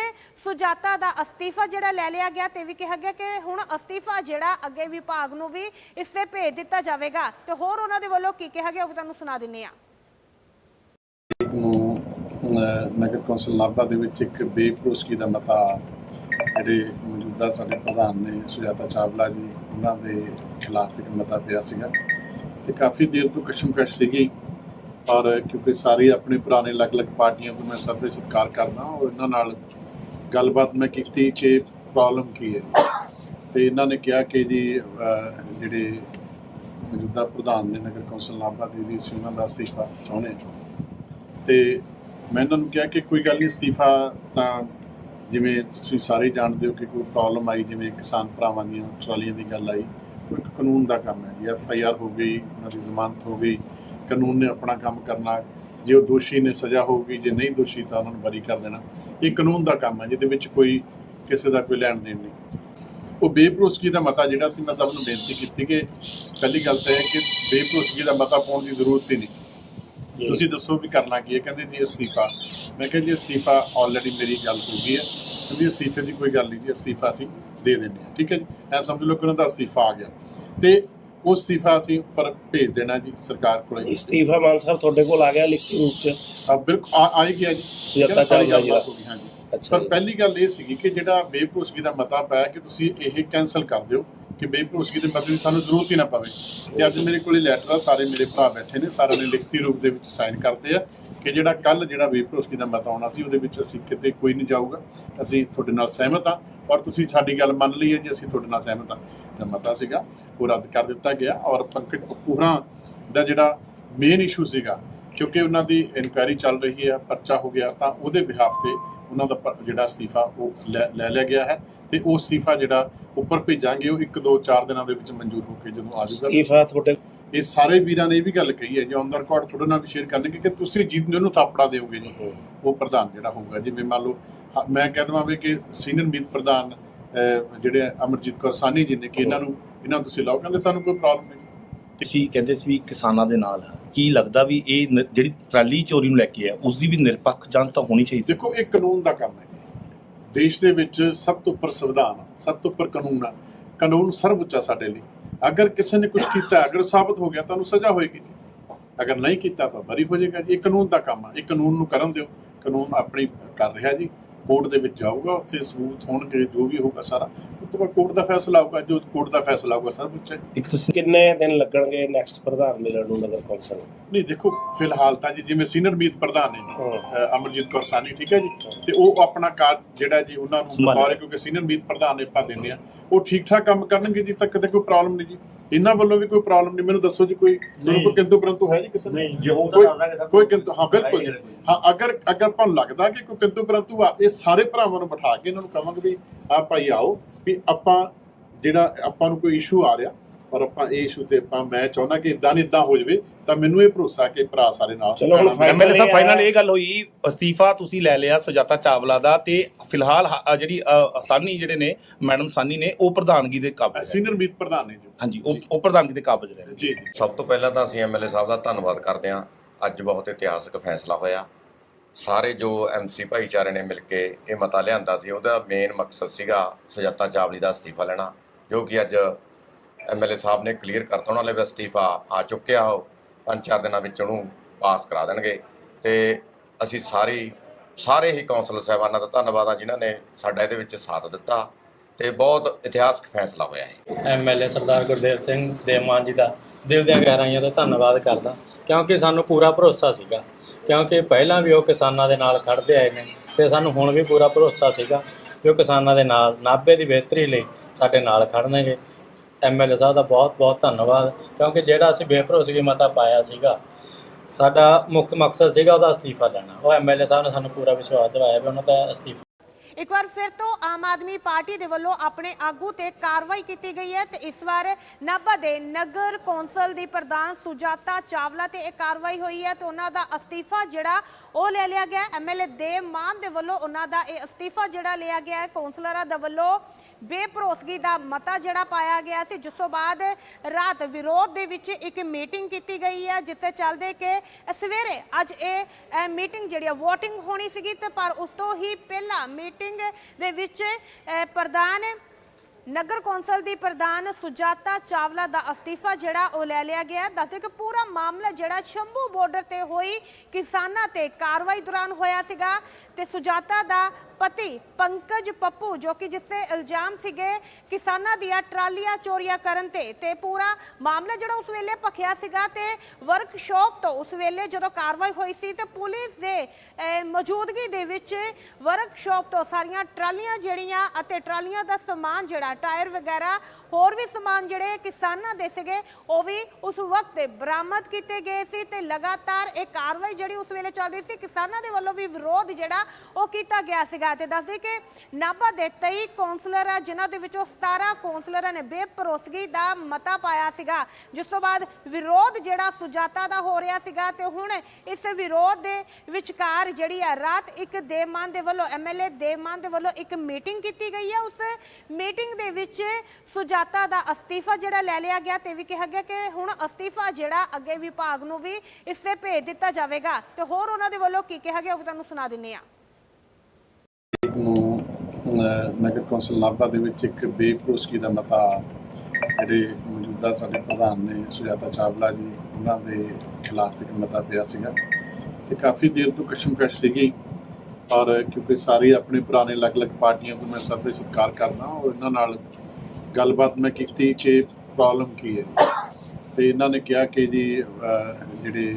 ਸੁਜਾਤਾ ਦਾ ਅਸਤੀਫਾ ਜਿਹੜਾ ਲੈ ਲਿਆ ਗਿਆ ਤੇ ਵੀ ਕਿਹਾ ਗਿਆ ਕਿ ਹੁਣ ਅਸਤੀਫਾ ਜਿਹੜਾ ਅੱਗੇ ਵਿਭਾਗ ਨੂੰ ਵੀ ਇਸ ਤੇ ਭੇਜ ਦਿੱਤਾ ਜਾਵੇਗਾ। ਤੇ ਹੋਰ ਉਹਨਾਂ ਦੇ ਵੱਲੋਂ ਕੀ ਕਿਹਾ ਗਿਆ ਉਹ ਤੁਹਾਨੂੰ ਸੁਣਾ ਦਿੰਨੇ ਆ ਨਗਰ ਕੌਂਸਲ ਨਾਭਾ ਦੇ ਵਿੱਚ ਇੱਕ ਬੇਭਰੋਸਗੀ ਦਾ ਮਤਾ ਜਿਹੜੇ ਮੌਜੂਦਾ ਸਾਡੇ ਪ੍ਰਧਾਨ ਨੇ, ਸੁਜਾਤਾ ਚਾਵਲਾ ਜੀ, ਉਹਨਾਂ ਦੇ ਖਿਲਾਫ ਇੱਕ ਮਤਾ ਪਿਆ ਸੀਗਾ। ਤੇ ਕਾਫੀ ਦੇਰ ਤੋਂ ਕਸ਼ਮਕਸ਼ ਸੀਗੀ ਔਰ ਕਿਉਂਕਿ ਸਾਰੇ ਆਪਣੇ ਪੁਰਾਣੇ ਅਲੱਗ-ਅਲੱਗ ਪਾਰਟੀਆਂ ਨੂੰ ਮੈਂ ਸਭ ਦੇ ਸਤਿਕਾਰ ਕਰਦਾ ਔਰ ਇਹਨਾਂ ਨਾਲ ਗੱਲਬਾਤ ਮੈਂ ਕੀਤੀ ਕਿ ਪ੍ਰੋਬਲਮ ਕੀ ਹੈ ਤੇ ਇਹਨਾਂ ਨੇ ਕਿਹਾ ਕਿ ਜੀ ਜਿਹੜੇ ਮੌਜੂਦਾ ਪ੍ਰਧਾਨ ਨੇ ਨਗਰ ਕੌਂਸਲ ਨਾਭਾ ਦੇ ਵੀ ਸੀ ਉਹਨਾਂ ਦਾ ਅਸਤੀਫਾ ਚਾਹੁੰਦੇ ਹਾਂ। ਤੇ ਮੈਂ ਇਹਨਾਂ ਨੂੰ ਕਿਹਾ ਕਿ ਕੋਈ ਗੱਲ ਨਹੀਂ, ਅਸਤੀਫਾ ਤਾਂ ਜਿਵੇਂ ਤੁਸੀਂ ਸਾਰੇ ਜਾਣਦੇ ਹੋ ਕਿ ਕੋਈ ਪ੍ਰੋਬਲਮ ਆਈ, ਜਿਵੇਂ ਕਿਸਾਨ ਭਰਾਵਾਂ ਦੀਆਂ ਟਰਾਲੀਆਂ ਦੀ ਗੱਲ ਆਈ ਇੱਕ ਕਾਨੂੰਨ ਦਾ ਕੰਮ ਹੈ ਜੀ। ਐਫ ਆਈ ਆਰ ਹੋ ਗਈ, ਉਹਨਾਂ ਦੀ ਜ਼ਮਾਨਤ ਹੋ ਗਈ। ਕਾਨੂੰਨ ਨੇ ਆਪਣਾ ਕੰਮ ਕਰਨਾ ਜੇ ਉਹ ਦੋਸ਼ੀ ਨੇ ਸਜ਼ਾ ਹੋਊਗੀ ਜੇ ਨਹੀਂ ਦੋਸ਼ੀ ਤਾਂ ਉਹਨਾਂ ਨੂੰ ਬਰੀ ਕਰ ਦੇਣਾ। ਇਹ ਕਾਨੂੰਨ ਦਾ ਕੰਮ ਹੈ ਜਿਹਦੇ ਵਿੱਚ ਕੋਈ ਕਿਸੇ ਦਾ ਕੋਈ ਲੈਣ ਦੇਣ ਨਹੀਂ। ਉਹ ਬੇਭਰੋਸਗੀ ਦਾ ਮਤਾ ਜਿਹੜਾ ਸੀ ਮੈਂ ਸਭ ਨੂੰ ਬੇਨਤੀ ਕੀਤੀ ਕਿ ਪਹਿਲੀ ਗੱਲ ਤਾਂ ਇਹ ਕਿ ਬੇਭਰੋਸਗੀ ਦਾ ਮਤਾ ਪਾਉਣ ਦੀ ਜ਼ਰੂਰਤ ਹੀ ਨਹੀਂ। ਤੁਸੀਂ ਦੱਸੋ ਵੀ ਕਰਨਾ ਕੀ ਹੈ? ਕਹਿੰਦੇ ਜੀ ਅਸਤੀਫਾ। ਮੈਂ ਕਿਹਾ ਜੀ ਅਸਤੀਫਾ ਆਲਰੇਡੀ ਮੇਰੀ ਗੱਲ ਹੋ ਗਈ ਹੈ। ਕਹਿੰਦੀ ਅਸਤੀਫੇ ਦੀ ਕੋਈ ਗੱਲ ਨਹੀਂ ਜੀ ਅਸਤੀਫਾ ਅਸੀਂ ਦੇ ਦਿੰਦੇ ਠੀਕ ਹੈ ਜੀ? ਐ ਸਮਝ ਲਓ ਕਿ ਉਹਨਾਂ ਦਾ ਅਸਤੀਫਾ ਆ ਗਿਆ। ਤੇ ਉਹ ਅਸਤੀਫਾ ਅਸੀਂ ਉੱਪਰ ਭੇਜ ਦੇਣਾ ਜੀ ਸਰਕਾਰ ਕੋਲੇ। ਇਸਤੀਫਾ ਮਾਨ ਸਾਹਿਬ ਤੁਹਾਡੇ ਕੋਲ ਆ ਗਿਆ ਲਿਖਤੀ ਰੂਪ ਚ? ਆ ਬਿਲਕੁਲ ਆ ਆਈ ਗਿਆ ਜੀ। ਸੁਜਾਤਾ ਸਾਰੀ ਚਾਵਲਾ ਜੀ ਦਾ। ਗੱਲਬਾਤ ਹੋ ਗਈ, ਹਾਂਜੀ। ਅੱਛਾ ਪਰ ਜੀ। ਪਹਿਲੀ ਗੱਲ ਇਹ ਸੀਗੀ ਕਿ ਜਿਹੜਾ ਬੇਭਰੋਸਗੀ ਦਾ ਮਤਾ ਪਾਇਆ ਕਿ ਤੁਸੀਂ ਇਹ ਕੈਨਸਲ ਕਰ ਦਿਓ ਕਿ ਬੇਭਰੋਸਗੀ ਦੇ ਮਤੇ ਦੀ ਸਾਨੂੰ ਜ਼ਰੂਰਤ ਹੀ ਨਾ ਪਵੇ। ਤੇ ਅੱਜ ਮੇਰੇ ਕੋਲੇ ਲੈਟਰ ਆ ਸਾਰੇ ਮੇਰੇ ਭਰਾ ਬੈਠੇ ਨੇ ਸਾਰਿਆਂ ਨੇ ਲਿਖਤੀ ਰੂਪ ਦੇ ਵਿੱਚ ਸਾਈਨ ਕਰਦੇ ਆ ਕਿ ਜਿਹੜਾ ਕੱਲ ਜਿਹੜਾ ਬੇਭਰੋਸਗੀ ਦਾ ਮਤਾ ਆਉਣਾ ਸੀ ਉਹਦੇ ਵਿੱਚ ਅਸੀਂ ਕਿਤੇ ਕੋਈ ਨਹੀਂ ਜਾਊਗਾ। ਅਸੀਂ ਤੁਹਾਡੇ ਨਾਲ ਸਹਿਮਤ ਆ ਔਰ ਤੁਸੀਂ ਸਾਡੀ ਗੱਲ ਮੰਨ ਲਈ ਹੈ ਜੀ ਅਸੀਂ ਤੁਹਾਡੇ ਨਾਲ ਸਹਿਮਤ ਆ। ਤਾਂ ਮਤਾ ਸੀਗਾ ਉਹ ਰੱਦ ਕਰ ਦਿੱਤਾ ਗਿਆ ਔਰ ਪੰਕਜ ਪੂਰਾ ਦਾ ਜਿਹੜਾ ਮੇਨ ਇਸ਼ੂ ਸੀਗਾ ਕਿਉਂਕਿ ਉਹਨਾਂ ਦੀ ਇਨਕੁਆਇਰੀ ਚੱਲ ਰਹੀ ਹੈ ਪਰਚਾ ਹੋ ਗਿਆ ਤਾਂ ਉਹਦੇ ਬਿਹਾਫ ਤੇ ਉਹਨਾਂ ਦਾ ਜਿਹੜਾ ਅਸਤੀਫਾ ਉਹ ਲੈ ਲਿਆ ਗਿਆ ਹੈ ਤੇ ਉਹ ਅਸਤੀਫਾ ਜਿਹੜਾ ਉੱਪਰ ਭੇਜਾਂਗੇ ਉਹ 1 2 4 ਦਿਨਾਂ ਦੇ ਵਿੱਚ ਮਨਜ਼ੂਰ ਹੋ ਕੇ ਜਦੋਂ ਆ ਜਾਊਗਾ। ਇਸਤੀਫਾ ਤੁਹਾਡੇ ਇਹ ਸਾਰੇ ਵੀਰਾਂ ਨੇ ਇਹ ਵੀ ਗੱਲ ਕਹੀ ਹੈ ਜੀ ਔਨ ਦਾ ਰਿਕਾਰਡ ਤੁਹਾਡੇ ਨਾਲ ਵੀ ਸ਼ੇਅਰ ਕਰਨਗੇ ਕਿ ਤੁਸੀਂ ਜੀਤ ਨੂੰ ਥਾਪੜਾ ਦਿਓਗੇ ਜੀ ਉਹ ਪ੍ਰਧਾਨ ਜਿਹੜਾ ਹੋਊਗਾ। ਜਿਵੇਂ ਮੰਨ ਲਓ ਮੈਂ ਕਹਿ ਦਵਾਂ ਵੀ ਕਿ ਸੀਨੀਅਰ ਮੀਤ ਪ੍ਰਧਾਨ ਜਿਹੜੇ ਅਮਰਜੀਤ ਕੌਰ ਸਾਨੀ ਜੀ ਨੇ ਕਿ ਇਹਨਾਂ ਨੂੰ ਇਹਨਾਂ ਨੂੰ ਤੁਸੀਂ ਲਾਓ। ਕਹਿੰਦੇ ਸਾਨੂੰ ਕੋਈ ਪ੍ਰੋਬਲਮ ਨਹੀਂ। ਤੁਸੀਂ ਕਹਿੰਦੇ ਸੀ ਵੀ ਕਿਸਾਨਾਂ ਦੇ ਨਾਲ। ਕੀ ਲੱਗਦਾ ਵੀ ਇਹ ਜਿਹੜੀ ਟਰਾਲੀ ਚੋਰੀ ਨੂੰ ਲੈ ਕੇ ਆ ਉਸ ਦੀ ਵੀ ਨਿਰਪੱਖ ਜਾਂਚ ਤਾਂ ਹੋਣੀ ਚਾਹੀਦੀ। ਦੇਖੋ ਇਹ ਕਾਨੂੰਨ ਦਾ ਕੰਮ ਹੈ। ਦੇਸ਼ ਦੇ ਵਿੱਚ ਸਭ ਤੋਂ ਉੱਪਰ ਸੰਵਿਧਾਨ ਸਭ ਤੋਂ ਉੱਪਰ ਕਾਨੂੰਨ ਆ। ਕਾਨੂੰਨ ਸਰਵਉੱਚ ਸਾਡੇ ਲਈ। ਅਗਰ ਕਿਸੇ ਨੇ ਕੁਝ ਕੀਤਾ ਅਗਰ ਸਾਬਤ ਹੋ ਗਿਆ ਤਾਂ ਉਹਨੂੰ ਸਜ਼ਾ ਹੋਏਗੀ। ਜੀ ਅਗਰ ਨਹੀਂ ਕੀਤਾ ਤਾਂ ਬਰੀ ਹੋ ਜਾਏਗਾ ਜੀ। ਇਹ ਕਾਨੂੰਨ ਦਾ ਕੰਮ ਆ। ਇਹ ਕਾਨੂੰਨ ਨੂੰ ਕਰਨ ਦਿਓ। ਕਾਨੂੰਨ ਆਪਣੀ ਕਰ ਰਿਹਾ ਜੀ। ਕੋਰਟ ਦੇ ਵਿੱਚ ਜਾਊਗਾ ਉੱਥੇ ਸਬੂਤ ਹੋਣਗੇ ਜੋ ਵੀ ਹੋਊਗਾ ਸਾਰਾ। ਉਸ ਤੋਂ ਬਾਅਦ ਕੋਰਟ ਦਾ ਫੈਸਲਾ ਆਊਗਾ ਜੋ ਕੋਰਟ ਦਾ ਫੈਸਲਾ ਆਊਗਾ ਸਰਵਉੱਚ ਹੈ। ਇੱਕ ਤੁਸੀਂ ਕਿੰਨੇ ਦਿਨ ਲੱਗਣਗੇ ਨੈਕਸਟ ਪ੍ਰਧਾਨ ਮਿਲਣ ਨੂੰ ਨਗਰ ਕੌਂਸਲ? ਨਹੀਂ ਦੇਖੋ ਫਿਲਹਾਲ ਤਾਂ ਜੀ ਜਿਵੇਂ ਸੀਨੀਅਰ ਮੀਤ ਪ੍ਰਧਾਨ ਨੇ ਅਮਰਜੀਤ ਕੌਰ ਸਾਨੀ ਠੀਕ ਹੈ ਜੀ? ਤੇ ਉਹ ਆਪਣਾ ਕਾਰਜ ਜਿਹੜਾ ਜੀ ਉਹਨਾਂ ਨੂੰ। ਬਤੌਰ ਕਿਉਂਕਿ ਸੀਨੀਅਰ ਮੀਤ ਪ੍ਰਧਾਨ ਨੇ ਆਪਾਂ ਦਿੰਦੇ ਆ। ਉਹ ਠੀਕ ਠਾਕ ਕੰਮ ਕਰਨਗੇ ਜੀ ਤਾਂ ਕਿਤੇ ਕੋਈ ਪ੍ਰੋਬਲਮ ਨਹੀਂ ਜੀ। ਇਹਨਾਂ ਵੱਲੋਂ ਵੀ ਕੋਈ ਪ੍ਰੋਬਲਮ ਨਹੀਂ। ਮੈਨੂੰ ਦੱਸੋ ਜੀ ਕੋਈ ਤੁਹਾਨੂੰ ਕੋਈ ਕਿੰਤੂ ਪਰੰਤੂ ਹੈ ਜੀ ਕਿਸੇ ਨਹੀਂ ਜੋ ਕੋਈ- ਦੱਸ ਦਾਂਗੇ ਸਭ ਕੋਈ ਕਿੰਤੂ ਹਾਂ ਬਿਲਕੁਲ। ਹਾਂ ਅਗਰ ਅਗਰ ਆਪਾਂ ਨੂੰ ਲੱਗਦਾ ਕਿ ਕੋਈ ਕਿੰਤੂ ਪਰੰਤੂ ਆ ਇਹ ਸਾਰੇ ਭਰਾਵਾਂ ਨੂੰ ਬਿਠਾ ਕੇ ਇਹਨਾਂ ਨੂੰ ਕਹਾਂਗੇ ਵੀ ਆ ਭਾਈ ਆਓ ਵੀ ਆਪਾਂ ਜਿਹੜਾ ਆਪਾਂ ਨੂੰ ਕੋਈ ਇਸ਼ੂ ਆ ਰਿਹਾ ਪਰ ਆਪਾਂ ਇਹ ਇਸ਼ੂ ਤੇ ਆਪਾਂ ਮੈਂ ਚਾਹੁੰਦਾ ਕਿ ਇਦਾਂ ਨਹੀਂ ਇਦਾਂ ਹੋ ਜਾਵੇ ਤਾਂ ਮੈਨੂੰ ਇਹ ਭਰੋਸਾ ਕਿ ਭਰਾ ਸਾਰੇ ਨਾਲ ਚਲੋ ਹੁਣ ਐਮਐਲਏ ਸਾਹਿਬ ਫਾਈਨਲ ਇਹ ਗੱਲ ਹੋਈ ਅਸਤੀਫਾ ਤੁਸੀਂ ਲੈ ਲਿਆ ਸੁਜਾਤਾ ਚਾਵਲਾ ਦਾ ਤੇ ਫਿਲਹਾਲ ਜਿਹੜੀ ਸਾਨੀ ਜਿਹੜੇ ਨੇ ਮੈਡਮ ਸਾਨੀ ਨੇ ਉਹ ਪ੍ਰਧਾਨਗੀ ਦੇ ਕਾਬਜ ਹੈ। ਸੀਨੀਅਰ ਮੀਤ ਪ੍ਰਧਾਨ ਨੇ ਜੀ। ਹਾਂਜੀ ਉਹ ਉਹ ਪ੍ਰਧਾਨਗੀ ਦੇ ਕਾਬਜ ਰਹੇ। ਜੀ। ਜੀ ਸਭ ਤੋਂ ਪਹਿਲਾਂ ਤਾਂ ਅਸੀਂ ਐਮਐਲਏ ਸਾਹਿਬ ਦਾ ਧੰਨਵਾਦ ਕਰਦੇ ਹਾਂ। ਅੱਜ ਬਹੁਤ ਇਤਿਹਾਸਕ ਫੈਸਲਾ ਹੋਇਆ। ਸਾਰੇ ਜੋ ਐਮਸੀ ਭਾਈਚਾਰੇ ਨੇ ਮਿਲ ਕੇ ਇਹ ਮਤਾ ਲਿਆਂਦਾ ਸੀ ਉਹਦਾ ਮੇਨ ਮਕਸਦ ਸੀਗਾ ਸੁਜਾਤਾ ਚਾਵਲੀ ਦਾ ਅਸਤੀਫਾ ਲੈਣਾ ਜੋ ਕਿ ਅੱਜ ਐਮਐਲਏ ਸਾਹਿਬ ਨੇ ਕਲੀਅਰ ਕਰਤਾ ਉਹਨਾਂ ਲਈ ਵੀ ਅਸਤੀਫਾ ਆ ਚੁੱਕਿਆ, ਉਹ ਪੰਜ ਚਾਰ ਦਿਨਾਂ ਵਿੱਚ ਉਹਨੂੰ ਪਾਸ ਕਰਾ ਦੇਣਗੇ। ਤੇ ਅਸੀਂ ਸਾਰੀ, ਸਾਰੇ ਹੀ ਕੌਂਸਲ ਸਾਹਿਬਾਨਾਂ ਦਾ ਧੰਨਵਾਦ ਆ, ਜਿਨ੍ਹਾਂ ਨੇ ਸਾਡਾ ਇਹਦੇ ਵਿੱਚ ਸਾਥ ਦਿੱਤਾ ਤੇ ਬਹੁਤ ਇਤਿਹਾਸਕ ਫੈਸਲਾ ਹੋਇਆ ਹੈ ਐਮਐਲਏ ਸਰਦਾਰ ਗੁਰਦੇਵ ਸਿੰਘ ਦੇਵਮਾਨ ਜੀ ਦਾ ਦਿਲ ਦੀਆਂ ਗਹਿਰਾਈਆਂ ਦਾ ਧੰਨਵਾਦ ਕਰਦਾ, ਕਿਉਂਕਿ ਸਾਨੂੰ ਪੂਰਾ ਭਰੋਸਾ ਸੀਗਾ, ਕਿਉਂਕਿ ਪਹਿਲਾਂ ਵੀ ਉਹ ਕਿਸਾਨਾਂ ਦੇ ਨਾਲ ਖੜਦੇ ਆਏ ਨੇ, ਤੇ ਸਾਨੂੰ ਹੁਣ ਵੀ ਪੂਰਾ ਭਰੋਸਾ ਸੀਗਾ ਕਿ ਉਹ ਕਿਸਾਨਾਂ ਦੇ ਨਾਲ, ਨਾਭੇ ਦੀ ਬਿਹਤਰੀ ਲਈ ਸਾਡੇ ਨਾਲ ਖੜਨਗੇ ਐਮਐਲਏ ਸਾਹਿਬ ਦਾ ਬਹੁਤ ਬਹੁਤ ਧੰਨਵਾਦ, ਕਿਉਂਕਿ ਜਿਹੜਾ ਅਸੀਂ ਬੇਭਰੋਸਗੀ ਮਤਾ ਪਾਇਆ ਸੀਗਾ, ਸਾਡਾ ਮੁੱਖ ਮਕਸਦ ਸੀਗਾ ਉਹਦਾ ਅਸਤੀਫਾ ਲੈਣਾ। ਉਹ ਐਮਐਲਏ ਸਾਹਿਬ ਨੇ ਸਾਨੂੰ ਪੂਰਾ ਵਿਸ਼ਵਾਸ ਦਿਵਾਇਆ ਵੀ ਉਹਨਾਂ ਦਾ ਅਸਤੀਫਾ ਇੱਕ ਵਾਰ ਫਿਰ ਤੋਂ ਆਮ ਆਦਮੀ ਪਾਰਟੀ ਦੇ ਵੱਲੋਂ ਆਪਣੇ ਆਗੂ ਤੇ ਕਾਰਵਾਈ ਕੀਤੀ ਗਈ ਹੈ ਤੇ ਇਸ ਵਾਰ ਨਾਭਾ ਦੇ ਨਗਰ ਕੌਂਸਲ ਦੀ ਪ੍ਰਧਾਨ ਸੁਜਾਤਾ ਚਾਵਲਾ ਤੇ ਇਹ ਕਾਰਵਾਈ ਹੋਈ ਹੈ ਤੇ ਉਹਨਾਂ ਦਾ ਅਸਤੀਫਾ ਜਿਹੜਾ ਉਹ ਲੈ ਲਿਆ ਗਿਆ। ਐਮਐਲਏ ਦੇਵ ਮਾਨ ਦੇ ਵੱਲੋਂ ਉਹਨਾਂ ਦਾ ਇਹ ਅਸਤੀਫਾ ਜਿਹੜਾ ਲਿਆ ਗਿਆ ਹੈ ਕੌਂਸਲਰਾਂ ਦੇ ਵੱਲੋਂ। ਬੇਭਰੋਸਗੀ ਦਾ ਮਤਾ ਜਿਹੜਾ ਪਾਇਆ ਗਿਆ ਸੀ, ਜਿਸ ਤੋਂ ਬਾਅਦ ਰਾਤ ਵਿਰੋਧ ਦੇ ਵਿੱਚ ਇੱਕ ਮੀਟਿੰਗ ਕੀਤੀ ਗਈ ਹੈ ਜਿਸ ਤੇ ਚੱਲਦੇ ਕਿ ਸਵੇਰੇ ਅੱਜ ਇਹ ਮੀਟਿੰਗ ਜਿਹੜੀ ਹੈ VOTING ਹੋਣੀ ਸੀਗੀ ਤੇ ਪਰ ਉਸ ਤੋਂ ਹੀ ਪਹਿਲਾਂ ਮੀਟਿੰਗ ਦੇ ਵਿੱਚ ਪ੍ਰਧਾਨ ਨਗਰ ਕੌਂਸਲ ਦੀ ਪ੍ਰਧਾਨ ਸੁਜਾਤਾ ਚਾਵਲਾ ਦਾ ਅਸਤੀਫਾ ਜਿਹੜਾ ਉਹ ਲੈ ਲਿਆ ਗਿਆ ਦੱਸਦੇ ਕਿ ਪੂਰਾ ਮਾਮਲਾ ਜਿਹੜਾ ਸ਼ੰਭੂ ਬਾਰਡਰ ਤੇ ਹੋਈ ਕਿਸਾਨਾਂ ਤੇ ਕਾਰਵਾਈ ਦੌਰਾਨ ਹੋਇਆ ਸੀਗਾ। ਤੇ ਸੁਜਾਤਾ ਦਾ ਪਤੀ ਪੰਕਜ ਪੱਪੂ, ਜੋ ਕਿ ਜਿਸ ਤੇ ਇਲਜ਼ਾਮ ਸੀਗੇ ਕਿਸਾਨਾਂ ਦੀਆਂ ਟਰਾਲੀਆਂ ਚੋਰੀਆਂ ਕਰਨ ਤੇ ਤੇ ਪੂਰਾ ਮਾਮਲਾ ਜਿਹੜਾ ਉਸ ਵੇਲੇ ਭਖਿਆ ਸੀਗਾ ਤੇ ਵਰਕਸ਼ਾਪ ਤੋਂ ਉਸ ਵੇਲੇ ਜਦੋਂ ਕਾਰਵਾਈ ਹੋਈ ਸੀ ਤੇ ਪੁਲਿਸ ਦੇ ਮੌਜੂਦਗੀ ਦੇ ਵਿੱਚ ਵਰਕਸ਼ਾਪ ਤੋਂ ਸਾਰੀਆਂ ਟਰਾਲੀਆਂ ਜਿਹੜੀਆਂ ਅਤੇ ਟਰਾਲੀਆਂ ਦਾ ਸਮਾਨ ਜਿਹੜਾ, ਟਾਇਰ ਵਗੈਰਾ, ਹੋਰ ਵੀ ਸਮਾਨ ਜਿਹੜੇ ਕਿਸਾਨਾਂ ਦੇ ਸੀਗੇ, ਉਹ ਵੀ ਉਸ ਵਕਤ ਬਰਾਮਦ ਕੀਤੇ ਗਏ ਸੀ ਤੇ ਲਗਾਤਾਰ ਇਹ ਕਾਰਵਾਈ ਜਿਹੜੀ ਉਸ ਵੇਲੇ ਚੱਲ ਰਹੀ ਸੀ, ਕਿਸਾਨਾਂ ਦੇ ਵੱਲੋਂ ਵੀ ਵਿਰੋਧ ਜਿਹੜਾ ਉਹ ਕੀਤਾ ਗਿਆ ਸੀਗਾ ਗਿਆ ਤੇ ਦੱਸਦੇ ਕਿ ਨਾਭਾ ਦੇ 23 ਕੌਂਸਲਰ ਆ, ਜਿਨ੍ਹਾਂ ਦੇ ਵਿੱਚੋਂ 17 ਕੌਂਸਲਰਾਂ ਨੇ ਬੇਪਰੋਸਗੀ ਦਾ ਮਤਾ ਪਾਇਆ ਸੀਗਾ। ਜਿਸ ਤੋਂ ਬਾਅਦ ਵਿਰੋਧ ਜਿਹੜਾ ਸੁਜਾਤਾ ਦਾ ਹੋ ਰਿਹਾ ਸੀਗਾ ਤੇ ਹੁਣ ਇਸ ਵਿਰੋਧ ਦੇ ਵਿਚਕਾਰ ਜਿਹੜੀ ਆ, ਰਾਤ ਇੱਕ ਦੇਵਮਾਨ ਦੇ ਵੱਲੋਂ ਐਮਐਲਏ ਦੇਵਮਾਨ ਦੇ ਵੱਲੋਂ ਇੱਕ ਮੀਟਿੰਗ ਕੀਤੀ ਗਈ ਹੈ ਉਸ ਮੀਟਿੰਗ ਦੇ ਵਿੱਚ ਸੁਜਾਤਾ ਦਾ ਅਸਤੀਫਾ ਜਿਹੜਾ ਲੈ ਲਿਆ ਗਿਆ ਤੇ ਵੀ ਕਿਹਾ ਗਿਆ ਕਿ ਹੁਣ ਅਸਤੀਫਾ ਜਿਹੜਾ ਅੱਗੇ ਵਿਭਾਗ ਨੂੰ ਵੀ ਇਸ ਤੇ ਭੇਜ ਦਿੱਤਾ ਜਾਵੇਗਾ। ਤੇ ਹੋਰ ਉਹਨਾਂ ਦੇ ਵੱਲੋਂ ਕੀ ਕਿਹਾ ਗਿਆ ਉਹ ਤੁਹਾਨੂੰ ਸੁਣਾ ਦਿੰਨੇ ਆ ਨਗਰ ਕੌਂਸਲ ਨਾਭਾ ਦੇ ਵਿੱਚ ਇੱਕ ਬੇਭਰੋਸਗੀ ਦਾ ਮਤਾ ਜਿਹੜੇ ਮੌਜੂਦਾ ਸਾਡੇ ਪ੍ਰਧਾਨ ਨੇ, ਸੁਜਾਤਾ ਚਾਵਲਾ ਜੀ, ਉਹਨਾਂ ਦੇ ਖਿਲਾਫ ਇੱਕ ਮਤਾ ਪਿਆ ਸੀਗਾ ਤੇ ਕਾਫੀ ਦੇਰ ਤੋਂ ਕਸ਼ਮਕਸ਼ ਸੀਗੀ ਔਰ ਕਿਉਂਕਿ ਸਾਰੇ ਆਪਣੇ ਪੁਰਾਣੇ ਅਲੱਗ-ਅਲੱਗ ਪਾਰਟੀਆਂ ਤੋਂ ਮੈਂ ਸਭ ਦੇ ਸਤਿਕਾਰ ਕਰਦਾ ਔਰ ਇਹਨਾਂ ਨਾਲ ਗੱਲਬਾਤ ਮੈਂ ਕੀਤੀ ਕਿ ਪ੍ਰੋਬਲਮ ਕੀ ਹੈ ਜੀ ਤੇ ਇਹਨਾਂ ਨੇ ਕਿਹਾ ਕਿ ਜੀ ਜਿਹੜੇ